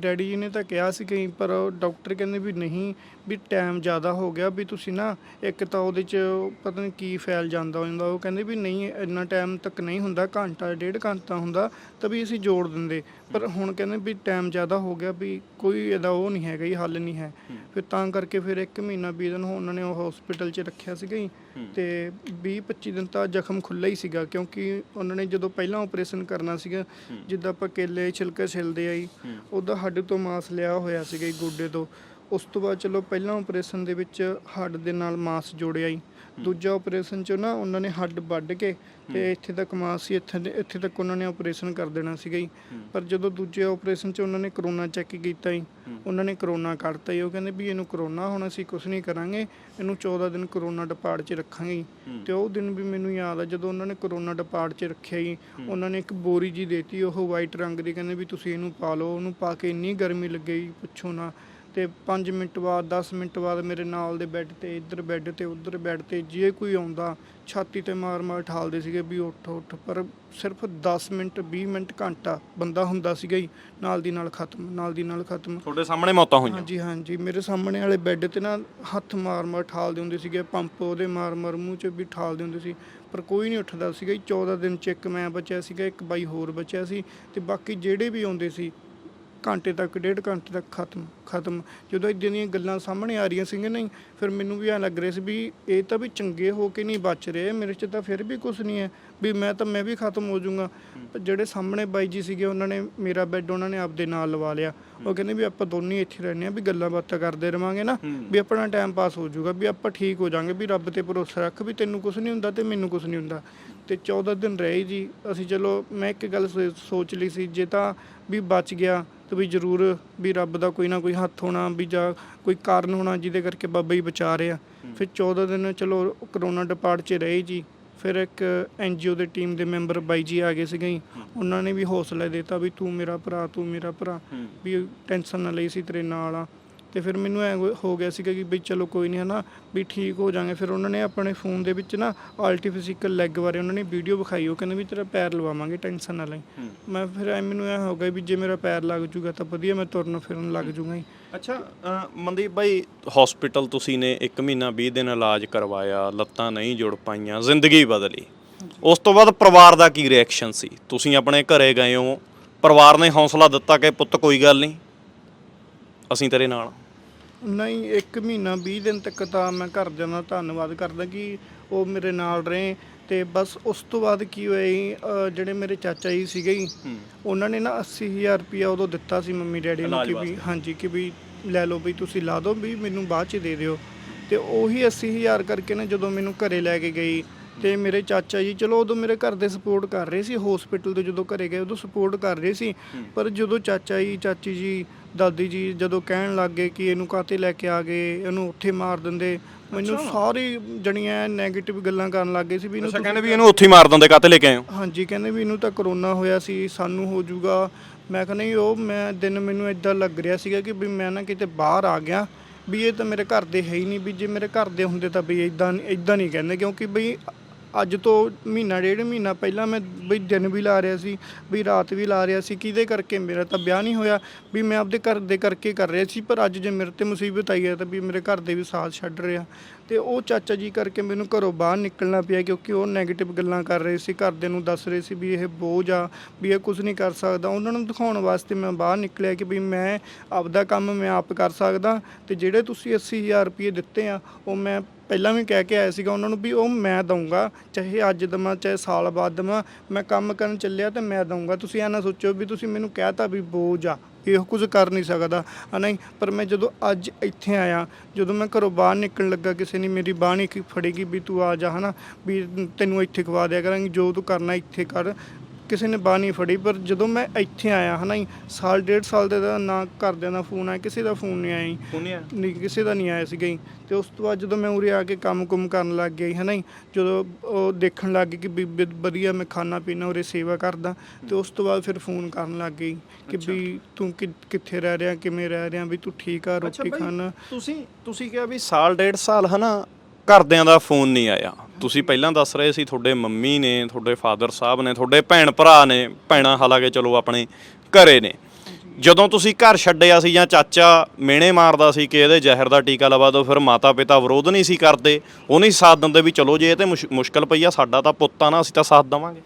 ਡੈਡੀ ਜੀ ਨੇ ਤਾਂ ਕਿਹਾ ਸੀ ਕਈ ਪਰ ਡਾਕਟਰ ਕਹਿੰਦੇ ਵੀ ਨਹੀਂ ਵੀ ਟਾਈਮ ਜ਼ਿਆਦਾ ਹੋ ਗਿਆ ਵੀ ਤੁਸੀਂ ਨਾ ਇੱਕ ਤਾਂ ਉਹਦੇ 'ਚ ਪਤਾ ਨਹੀਂ ਕੀ ਫੈਲ ਜਾਂਦਾ ਹੋ ਜਾਂਦਾ ਉਹ ਕਹਿੰਦੇ ਵੀ ਨਹੀਂ ਇੰਨਾ ਟਾਈਮ ਤੱਕ ਨਹੀਂ ਹੁੰਦਾ ਘੰਟਾ ਡੇਢ ਘੰਟਾ ਹੁੰਦਾ ਤਾਂ ਵੀ ਅਸੀਂ ਜੋੜ ਦਿੰਦੇ। ਪਰ ਹੁਣ ਕਹਿੰਦੇ ਵੀ ਟਾਈਮ ਜ਼ਿਆਦਾ ਹੋ ਗਿਆ ਵੀ ਕੋਈ ਇਹਦਾ ਉਹ ਨਹੀਂ ਹੈਗਾ ਜੀ ਹੱਲ ਨਹੀਂ ਹੈ। ਫਿਰ ਤਾਂ ਕਰਕੇ ਫਿਰ ਇੱਕ ਮਹੀਨਾ ਵੀਹ ਦਿਨ ਉਹਨਾਂ ਨੇ ਉਹ ਹਸਪੀਟਲ 'ਚ ਰੱਖਿਆ ਸੀਗਾ ਜੀ ਤੇ 20 25 ਦਿਨ ਤਾਂ ਜ਼ਖਮ ਖੁੱਲਾ ਹੀ ਸੀਗਾ, ਕਿਉਂਕਿ ਉਹਨਾਂ ਨੇ ਜਦੋਂ ਪਹਿਲਾਂ ਆਪਰੇਸ਼ਨ ਕਰਨਾ ਸੀਗਾ, ਜਿੱਦਾਂ ਆਪਾਂ ਕੇਲੇ, ਛਿਲਕੇ ਛਿਲਦੇ ਆਈ ਜੀ ਉਹਦਾ ਹੱਡ ਤੋਂ ਮਾਸ ਲਿਆ ਹੋਇਆ ਸੀਗਾ ਜੀ ਗੋਡੇ ਤੋਂ। ਉਸ ਤੋਂ ਬਾਅਦ ਚਲੋ ਪਹਿਲਾਂ ਆਪਰੇਸ਼ਨ ਦੇ ਵਿੱਚ ਹੱਡ ਦੇ ਨਾਲ ਮਾਸ ਜੋੜਿਆ ਜੀ। ਦੂਜਾ ਆਪਰੇਸ਼ਨ ਚ ਨਾ ਉਹਨਾਂ ਨੇ ਹੱਡ ਵੱਢ ਕੇ ਤੇ ਇੱਥੇ ਤੱਕ ਮਾਸ ਸੀ ਇੱਥੇ ਦੇ- ਇੱਥੇ ਤੱਕ ਉਹਨਾਂ ਨੇ ਆਪਰੇਸ਼ਨ ਕਰ ਦੇਣਾ ਸੀਗਾ ਜੀ। ਪਰ ਜਦੋਂ ਦੂਜੇ ਆਪਰੇਸ਼ਨ ਚ ਉਹਨਾਂ ਨੇ ਕਰੋਨਾ ਚੈੱਕ ਕੀਤਾ ਜੀ ਉਹਨਾਂ ਨੇ ਕਰੋਨਾ ਕੱਢਤਾ ਜੀ। ਉਹ ਕਹਿੰਦੇ ਵੀ ਇਹਨੂੰ ਕਰੋਨਾ ਹੁਣ ਅਸੀਂ ਕੁਝ ਨਹੀਂ ਕਰਾਂਗੇ ਇਹਨੂੰ 14 ਦਿਨ ਕਰੋਨਾ ਡਿਪਾਰਟ 'ਚ ਰੱਖਾਂਗੇ ਜੀ। ਤੇ ਉਹ ਦਿਨ ਵੀ ਮੈਨੂੰ ਯਾਦ ਆ ਜਦੋਂ ਉਹਨਾਂ ਨੇ ਕਰੋਨਾ ਡਿਪਾਰਟ 'ਚ ਰੱਖਿਆ ਜੀ ਉਹਨਾਂ ਨੇ ਇੱਕ ਬੋਰੀ ਜੀ ਦੇਤੀ ਉਹ ਵਾਈਟ ਰੰਗ ਦੀ ਕਹਿੰਦੇ ਵੀ ਤੁਸੀਂ ਇਹਨੂੰ ਪਾ ਲਓ। ਉਹਨੂੰ ਪਾ ਕੇ ਇੰਨੀ ਗਰਮੀ ਲੱਗੇ ਪੁੱਛੋ ਨਾ। ਤੇ 5 ਮਿੰਟ ਬਾਅਦ 10 ਮਿੰਟ ਬਾਅਦ ਮੇਰੇ ਨਾਲ ਦੇ ਬੈੱਡ ਤੇ ਇੱਧਰ ਬੈੱਡ ਤੇ ਉੱਧਰ ਬੈੱਡ ਤੇ ਜੇ ਕੋਈ ਆਉਂਦਾ ਛਾਤੀ ਤੇ ਮਾਰ ਮਾਰ ਠਾਲਦੇ ਸੀਗੇ ਵੀ ਉੱਠ ਉੱਠ ਪਰ ਸਿਰਫ 10 ਮਿੰਟ 20 ਮਿੰਟ ਘੰਟਾ ਬੰਦਾ ਹੁੰਦਾ ਸੀਗਾ ਜੀ ਨਾਲ ਦੀ ਨਾਲ ਖਤਮ ਨਾਲ ਦੀ ਨਾਲ ਖਤਮ। ਤੁਹਾਡੇ ਸਾਹਮਣੇ ਮੌਤਾਂ ਹੋਈਆਂ? ਹਾਂਜੀ ਹਾਂਜੀ ਮੇਰੇ ਸਾਹਮਣੇ ਵਾਲੇ ਬੈੱਡ ਤੇ ਨਾ ਹੱਥ ਮਾਰ ਮਾਰ ਠਾਲਦੇ ਹੁੰਦੇ ਸੀਗੇ ਪੰਪ ਉਹਦੇ ਮਾਰ ਮਾਰ ਮੂੰਹ 'ਚ ਵੀ ਠਾਲਦੇ ਹੁੰਦੇ ਸੀ ਪਰ ਕੋਈ ਨਹੀਂ ਉੱਠਦਾ ਸੀਗਾ ਜੀ। 14 ਦਿਨ 'ਚ ਇੱਕ ਮੈਂ ਬਚਿਆ ਸੀਗਾ ਇੱਕ ਬਾਈ ਹੋਰ ਬਚਿਆ ਸੀ ਤੇ ਬਾਕੀ ਜਿਹੜੇ ਵੀ ਆਉਂਦੇ ਸੀ ਘੰਟੇ ਤੱਕ ਡੇਢ ਘੰਟੇ ਤੱਕ ਖਤਮ ਖਤਮ। ਜਦੋਂ ਇਦਾਂ ਦੀਆਂ ਗੱਲਾਂ ਸਾਹਮਣੇ ਆ ਰਹੀਆਂ ਸੀਗੀਆਂ ਨਹੀਂ ਫਿਰ ਮੈਨੂੰ ਵੀ ਐ ਲੱਗ ਰਿਹਾ ਸੀ ਵੀ ਇਹ ਤਾਂ ਵੀ ਚੰਗੇ ਹੋ ਕੇ ਨਹੀਂ ਬਚ ਰਹੇ ਮੇਰੇ 'ਚ ਤਾਂ ਫਿਰ ਵੀ ਕੁਝ ਨਹੀਂ ਹੈ। ਵੀ ਮੈਂ ਤਾਂ ਮੈਂ ਵੀ ਖਤਮ ਹੋ ਜਾਊਂਗਾ। ਜਿਹੜੇ ਸਾਹਮਣੇ ਬਾਈ ਜੀ ਸੀਗੇ ਉਹਨਾਂ ਨੇ ਮੇਰਾ ਬੈੱਡ ਉਹਨਾਂ ਨੇ ਆਪਦੇ ਨਾਲ ਲਵਾ ਲਿਆ। ਉਹ ਕਹਿੰਦੇ ਵੀ ਆਪਾਂ ਦੋਨੇ ਇੱਥੇ ਰਹਿੰਦੇ ਆ ਵੀ ਗੱਲਾਂ ਬਾਤਾਂ ਕਰਦੇ ਰਵਾਂਗੇ ਨਾ ਵੀ ਆਪਣਾ ਟਾਈਮ ਪਾਸ ਹੋ ਜਾਊਗਾ ਵੀ ਆਪਾਂ ਠੀਕ ਹੋ ਜਾਾਂਗੇ ਵੀ ਰੱਬ ਤੇ ਭਰੋਸਾ ਰੱਖ ਵੀ ਤੈਨੂੰ ਕੁਝ ਨਹੀਂ ਹੁੰਦਾ ਤੇ ਮੈਨੂੰ ਕੁਝ ਨਹੀਂ ਹੁੰਦਾ। ਤੇ 14 ਦਿਨ ਰਹੇ ਜੀ ਅਸੀਂ ਚਲੋ ਮੈਂ ਇੱਕ ਗੱਲ ਸੋਚ ਲਈ ਸੀ ਜੇ ਤਾਂ ਵੀ ਬਚ ਗਿਆ ਤੇ ਵੀ ਜ਼ਰੂਰ ਵੀ ਰੱਬ ਦਾ ਕੋਈ ਨਾ ਕੋਈ ਹੱਥ ਹੋਣਾ ਵੀ ਜਾਂ ਕੋਈ ਕਾਰਨ ਹੋਣਾ ਜਿਹਦੇ ਕਰਕੇ ਬਾਬਾ ਹੀ ਬਚਾ ਰਿਹਾ ਫਿਰ 14 ਦਿਨ ਚਲੋ ਕਰੋਨਾ ਡਿਪਾਰਟ 'ਚ ਰਹੇ ਜੀ। ਫਿਰ ਇੱਕ ਐਨਜੀਓ ਦੇ ਟੀਮ ਦੇ ਮੈਂਬਰ ਬਾਈ ਜੀ ਆ ਗਏ ਸੀਗੇ ਜੀ। ਉਹਨਾਂ ਨੇ ਵੀ ਹੌਸਲਾ ਦਿੱਤਾ ਵੀ ਤੂੰ ਮੇਰਾ ਭਰਾ ਤੂੰ ਮੇਰਾ ਭਰਾ। ਵੀ ਟੈਨਸ਼ਨ ਨਾ ਲਈ ਸੀ ਤੇਰੇ ਨਾਲ ਆ। ਤੇ ਫਿਰ ਮੈਨੂੰ ਐ ਹੋ ਗਿਆ ਸੀਗਾ ਕਿ ਵੀ ਚਲੋ ਕੋਈ ਨਹੀਂ ਹਨਾ ਵੀ ਠੀਕ ਹੋ ਜਾਾਂਗੇ। ਫਿਰ ਉਹਨਾਂ ਨੇ ਆਪਣੇ ਫੋਨ ਦੇ ਵਿੱਚ ਨਾ ਆਰਟੀਫਿਸ਼ੀਕਲ ਲੈਗ ਬਾਰੇ ਉਹਨਾਂ ਨੇ ਵੀਡੀਓ ਵਿਖਾਈ। ਉਹ ਕਹਿੰਦੇ ਵੀ ਤੇਰਾ ਪੈਰ ਲਵਾਵਾਂਗੇ ਟੈਨਸ਼ਨ ਨਾ ਲਈ। ਮੈਂ ਫਿਰ ਐ ਮੈਨੂੰ ਐ ਹੋ ਗਿਆ ਵੀ ਜੇ ਮੇਰਾ ਪੈਰ ਲੱਗ ਜੂਗਾ ਤਾਂ ਵਧੀਆ ਮੈਂ ਤੁਰਨ ਫਿਰਨ ਲੱਗ ਜੂਗਾ ਜੀ ਅੱਛਾ ਅ, ਮਨਦੀਪ ਭਾਈ ਹਸਪੀਟਲ ਤੁਸੀਂ ਨੇ 1 ਮਹੀਨਾ 20 ਦਿਨ ਇਲਾਜ ਕਰਵਾਇਆ ਲੱਤਾਂ ਨਹੀਂ ਜੁੜ ਪਾਈਆਂ ਜ਼ਿੰਦਗੀ ਬਦਲੀ। ਉਸ ਤੋਂ ਬਾਅਦ ਪਰਿਵਾਰ ਦਾ ਕੀ ਰਿਐਕਸ਼ਨ ਸੀ? ਤੁਸੀਂ ਆਪਣੇ ਘਰੇ ਗਏ ਹੋ ਪਰਿਵਾਰ ਨੇ ਹੌਸਲਾ ਦਿੱਤਾ ਕਿ ਪੁੱਤ ਕੋਈ ਗੱਲ ਨਹੀਂ ਅਸੀਂ ਤੇਰੇ ਨਾਲ ਨਹੀਂ ਇੱਕ ਮਹੀਨਾ 20 ਦਿਨ ਤੱਕ ਤਾਂ ਮੈਂ ਘਰਦਿਆਂ ਦਾ ਧੰਨਵਾਦ ਕਰਦਾ ਕਿ ਉਹ ਮੇਰੇ ਨਾਲ ਰਹੇ। ਤੇ ਬਸ ਉਸ ਤੋਂ ਬਾਅਦ ਕੀ ਹੋਇਆ ਜੀ ਅਹ ਜਿਹੜੇ ਮੇਰੇ ਚਾਚਾ ਜੀ ਸੀਗੇ ਜੀ ਉਹਨਾਂ ਨੇ ਨਾ 80000 ਰੁਪਇਆ ਉਦੋਂ ਦਿੱਤਾ ਸੀ ਮੰਮੀ ਡੈਡੀ ਨੂੰ ਇਲਾਜ ਕਿ ਵੀ ਵਾਸਤੇ। ਹਾਂਜੀ ਕਿ ਵੀ ਲੈ ਲਓ ਵੀ ਤੁਸੀਂ ਲਾ ਦਿਓ ਵੀ ਮੈਨੂੰ ਬਾਅਦ ਚ ਦੇ ਦਿਓ। ਤੇ ਉਹੀ 80000 ਕਰਕੇ ਨਾ ਜਦੋਂ ਮੈਨੂੰ ਘਰੇ ਲੈ ਕੇ ਗਈ ਤੇ ਮੇਰੇ ਚਾਚਾ ਜੀ ਚਲੋ ਉਦੋਂ ਮੇਰੇ ਘਰ ਦੇ ਸਪੋਰਟ ਕਰ ਰਹੇ ਸੀ ਹਸਪੀਟਲ ਤੋਂ ਜਦੋਂ ਘਰੇ ਗਏ ਉਦੋਂ ਸਪੋਰਟ ਕਰ ਰਹੇ ਸੀ। ਪਰ ਜਦੋਂ ਚਾਚਾ ਜੀ ਚਾਚੀ ਜੀ ਦਾਦੀ ਜੀ ਜਦੋਂ ਕਹਿਣ ਲੱਗ ਗਏ ਕਿ ਇਹਨੂੰ ਕਾਤੇ ਲੈ ਕੇ ਆ ਗਏ ਇਹਨੂੰ ਉੱਥੇ ਮਾਰ ਦਿੰਦੇ ਮੈਨੂੰ ਸਾਰੀ ਜਣੀਆਂ 네ਗੇਟਿਵ ਗੱਲਾਂ ਕਰਨ ਲੱਗ ਗਏ ਸੀ ਵੀ ਇਹਨੂੰ ਅੱਛਾ ਤੁਸੀਂ ਕਹਿੰਦੇ ਵੀ ਇਹਨੂੰ ਉੱਥੇ ਹੀ ਮਾਰ ਦਿੰਦੇ ਕਾਤੇ ਲੈ ਕੇ ਆਏ ਹੋ? ਹਾਂਜੀ ਕਹਿੰਦੇ ਵੀ ਇਹਨੂੰ ਤਾਂ ਕਰੋਨਾ ਹੋਇਆ ਸੀ ਸਾਨੂੰ ਹੋ ਜਾਊਗਾ। ਮੈਂ ਕਹਿੰਦਾ ਨਹੀਂ ਉਹ ਮੈਂ ਦਿਨ ਮੈਨੂੰ ਇਦਾਂ ਲੱਗ ਰਿਹਾ ਸੀਗਾ ਕਿ ਵੀ ਮੈਂ ਨਾ ਕਿਤੇ ਬਾਹਰ ਆ ਗਿਆ ਵੀ ਇਹ ਤਾਂ ਮੇਰੇ ਘਰ ਦੇ ਹੈ ਹੀ ਨਹੀਂ ਵੀ ਜੇ ਮੇਰੇ ਘਰ ਦੇ ਹੁੰਦੇ ਤਾਂ ਵੀ ਇਦਾਂ ਇਦਾਂ ਨਹੀਂ ਕਹਿੰਦੇ ਕਿਉਂਕਿ ਬਈ ਅੱਜ ਤੋਂ ਮਹੀਨਾ, ਡੇਢ ਮਹੀਨਾ ਪਹਿਲਾਂ ਮੈਂ ਬਈ ਦਿਨ ਵੀ ਲਾ ਰਿਹਾ ਸੀ, ਬਈ ਰਾਤ ਵੀ ਲਾ ਰਿਹਾ ਸੀ, ਕਿਹਦੇ ਕਰਕੇ ਮੇਰਾ ਤਾਂ ਵਿਆਹ ਨਹੀਂ ਹੋਇਆ ਵੀ ਮੈਂ ਆਪਦੇ ਘਰ ਦੇ ਕਰਕੇ ਕਰ ਰਿਹਾ ਸੀ, ਪਰ ਅੱਜ ਜੇ ਮੇਰੇ ਤੇ ਮੁਸੀਬਤ ਆਈ ਹੈ ਤਾਂ ਵੀ ਮੇਰੇ ਘਰ ਦੇ ਵੀ ਸਾਥ ਛੱਡ ਰਿਹਾ। ਤੇ ਉਹ ਚਾਚਾ ਜੀ ਕਰਕੇ ਮੈਨੂੰ ਘਰੋਂ ਬਾਹਰ ਨਿਕਲਣਾ ਪਿਆ ਕਿਉਂਕਿ ਉਹ 네ਗੇਟਿਵ ਗੱਲਾਂ ਕਰ ਰਹੇ ਸੀ ਘਰਦਿਆਂ ਨੂੰ ਦੱਸ ਰਹੇ ਸੀ ਵੀ ਇਹ ਬੋਝ ਆ ਵੀ ਇਹ ਕੁਝ ਨਹੀਂ ਕਰ ਸਕਦਾ। ਉਹਨਾਂ ਨੂੰ ਦਿਖਾਉਣ ਵਾਸਤੇ ਮੈਂ ਬਾਹਰ ਨਿਕਲਿਆ ਕਿ ਵੀ ਮੈਂ ਆਪਦਾ ਕੰਮ ਮੈਂ ਆਪ ਕਰ ਸਕਦਾ ਤੇ ਜਿਹੜੇ ਤੁਸੀਂ 80000 ਰੁਪਏ ਦਿੱਤੇ ਆ, ਉਹ ਮੈਂ ਪਹਿਲਾਂ ਵੀ ਕਹਿ ਕੇ ਆਇਆ ਸੀਗਾ ਉਹਨਾਂ ਨੂੰ ਵੀ ਉਹ ਮੈਂ ਦਊਂਗਾ, ਚਾਹੇ ਅੱਜ ਦਵਾਂ, ਚਾਹੇ ਸਾਲ ਬਾਅਦ ਦਵਾਂ, ਮੈਂ ਕੰਮ ਕਰਨ ਚੱਲਿਆ ਤੇ ਮੈਂ ਦਊਂਗਾ। ਤੁਸੀਂ ਐ ਨਾ ਸੋਚੋ ਵੀ ਤੁਸੀਂ ਮੈਨੂੰ ਕਹਿਤਾ ਵੀ ਬੋਝ ਆ ਇਹੋ ਕੁਝ ਕਰ ਨਹੀਂ ਸਕਦਾ। ਆ ਨਹੀਂ, ਪਰ ਮੈਂ ਜਦੋਂ ਅੱਜ ਇੱਥੇ ਆਇਆ, ਜਦੋਂ ਮੈਂ ਘਰੋਂ ਬਾਹਰ ਨਿਕਲਣ ਲੱਗਾ, ਕਿਸੇ ਨੇ ਮੇਰੀ ਬਾਹ ਨਹੀਂ ਕੀ ਫੜੇਗੀ ਵੀ ਤੂੰ ਆ ਜਾ, ਹਨਾ, ਵੀ ਤੈਨੂੰ ਇੱਥੇ ਖਵਾ ਦਿਆ ਕਰਾਂਗੇ, ਜੋ ਤੂੰ ਕਰਨਾ ਇੱਥੇ ਕਰ। ਕਿਸੇ ਨੇ ਬਾਹ ਨਹੀਂ ਫੜੀ ਪਰ ਜਦੋਂ ਮੈਂ ਇੱਥੇ ਆਇਆ ਹਨਾ ਜੀ, ਸਾਲ ਡੇਢ ਸਾਲ ਦੇ ਦਾ ਨਾ ਘਰਦਿਆਂ ਦਾ ਫੋਨ ਆਇਆ ਕਿਸੇ ਦਾ ਫੋਨ ਨਹੀਂ ਆਇਆ ਜੀ। ਸੁਣਿਆ ਨਹੀਂ ਕਿਸੇ ਦਾ ਨਹੀਂ ਆਇਆ ਸੀਗਾ ਜੀ। ਤੇ ਉਸ ਤੋਂ ਬਾਅਦ ਜਦੋਂ ਮੈਂ ਉਰੇ ਆ ਕੇ ਕੰਮ-ਕੁਮ ਕਰਨ ਲੱਗ ਗਿਆ ਜੀ, ਹਨਾ ਜੀ ਜਦੋਂ ਉਹ ਦੇਖਣ ਲੱਗ ਗਈ ਕਿ ਵੀ ਵੀ ਵਧੀਆ ਮੈਂ ਖਾਣਾ ਪੀਣਾ ਉਰੇ ਸੇਵਾ ਕਰਦਾ ਤੇ ਉਸ ਤੋਂ ਬਾਅਦ ਫਿਰ ਫੋਨ ਕਰਨ ਲੱਗ ਗਈ ਕਿ ਵੀ ਤੂੰ ਕਿ- ਕਿੱਥੇ ਰਹਿ ਰਿਹਾ ਕਿਵੇਂ ਰਹਿ ਰਿਹਾ ਵੀ ਤੂੰ ਠੀਕ ਆ ਰੋਟੀ ਖਾਣਾ? ਤੁਸੀਂ ਤੁਸੀਂ ਕਿਹਾ ਵੀ ਸਾਲ ਡੇਢ ਸਾਲ ਹਨਾ ਘਰਦਿਆਂ ਦਾ ਫੋਨ ਨਹੀਂ ਆਇਆ। ਤੁਸੀਂ ਪਹਿਲਾਂ ਦੱਸ ਰਹੇ ਸੀ, ਤੁਹਾਡੇ ਮੰਮੀ ਨੇ, ਤੁਹਾਡੇ ਫਾਦਰ ਸਾਹਿਬ ਨੇ, ਤੁਹਾਡੇ ਭੈਣ ਭਰਾ ਨੇ, ਭੈਣਾਂ ਹਾਲਾਂਕਿ ਚਲੋ ਆਪਣੇ ਘਰੇ ਨੇ। ਜਦੋਂ ਤੁਸੀਂ ਘਰ ਛੱਡਿਆ ਸੀ ਜਾਂ ਚਾਚਾ ਮੇਣੇ ਮਾਰਦਾ ਸੀ ਕਿ ਇਹਦੇ ਜ਼ਹਿਰ ਦਾ ਟੀਕਾ ਲਵਾ ਦਿਓ, ਫਿਰ ਮਾਤਾ ਪਿਤਾ ਵਿਰੋਧ ਨਹੀਂ ਸੀ ਕਰਦੇ। ਉਹ ਨਹੀਂ ਸਾਥ ਦਿੰਦੇ ਵੀ ਚਲੋ ਜੇ ਇਹ ਤੇ ਮੁਸ਼- ਮੁਸ਼ਕਲ ਪਈ ਆ, ਸਾਡਾ ਤਾਂ ਪੁੱਤ ਆ ਨਾ, ਅਸੀਂ ਤਾਂ ਸਾਥ ਦੇਵਾਂਗੇ।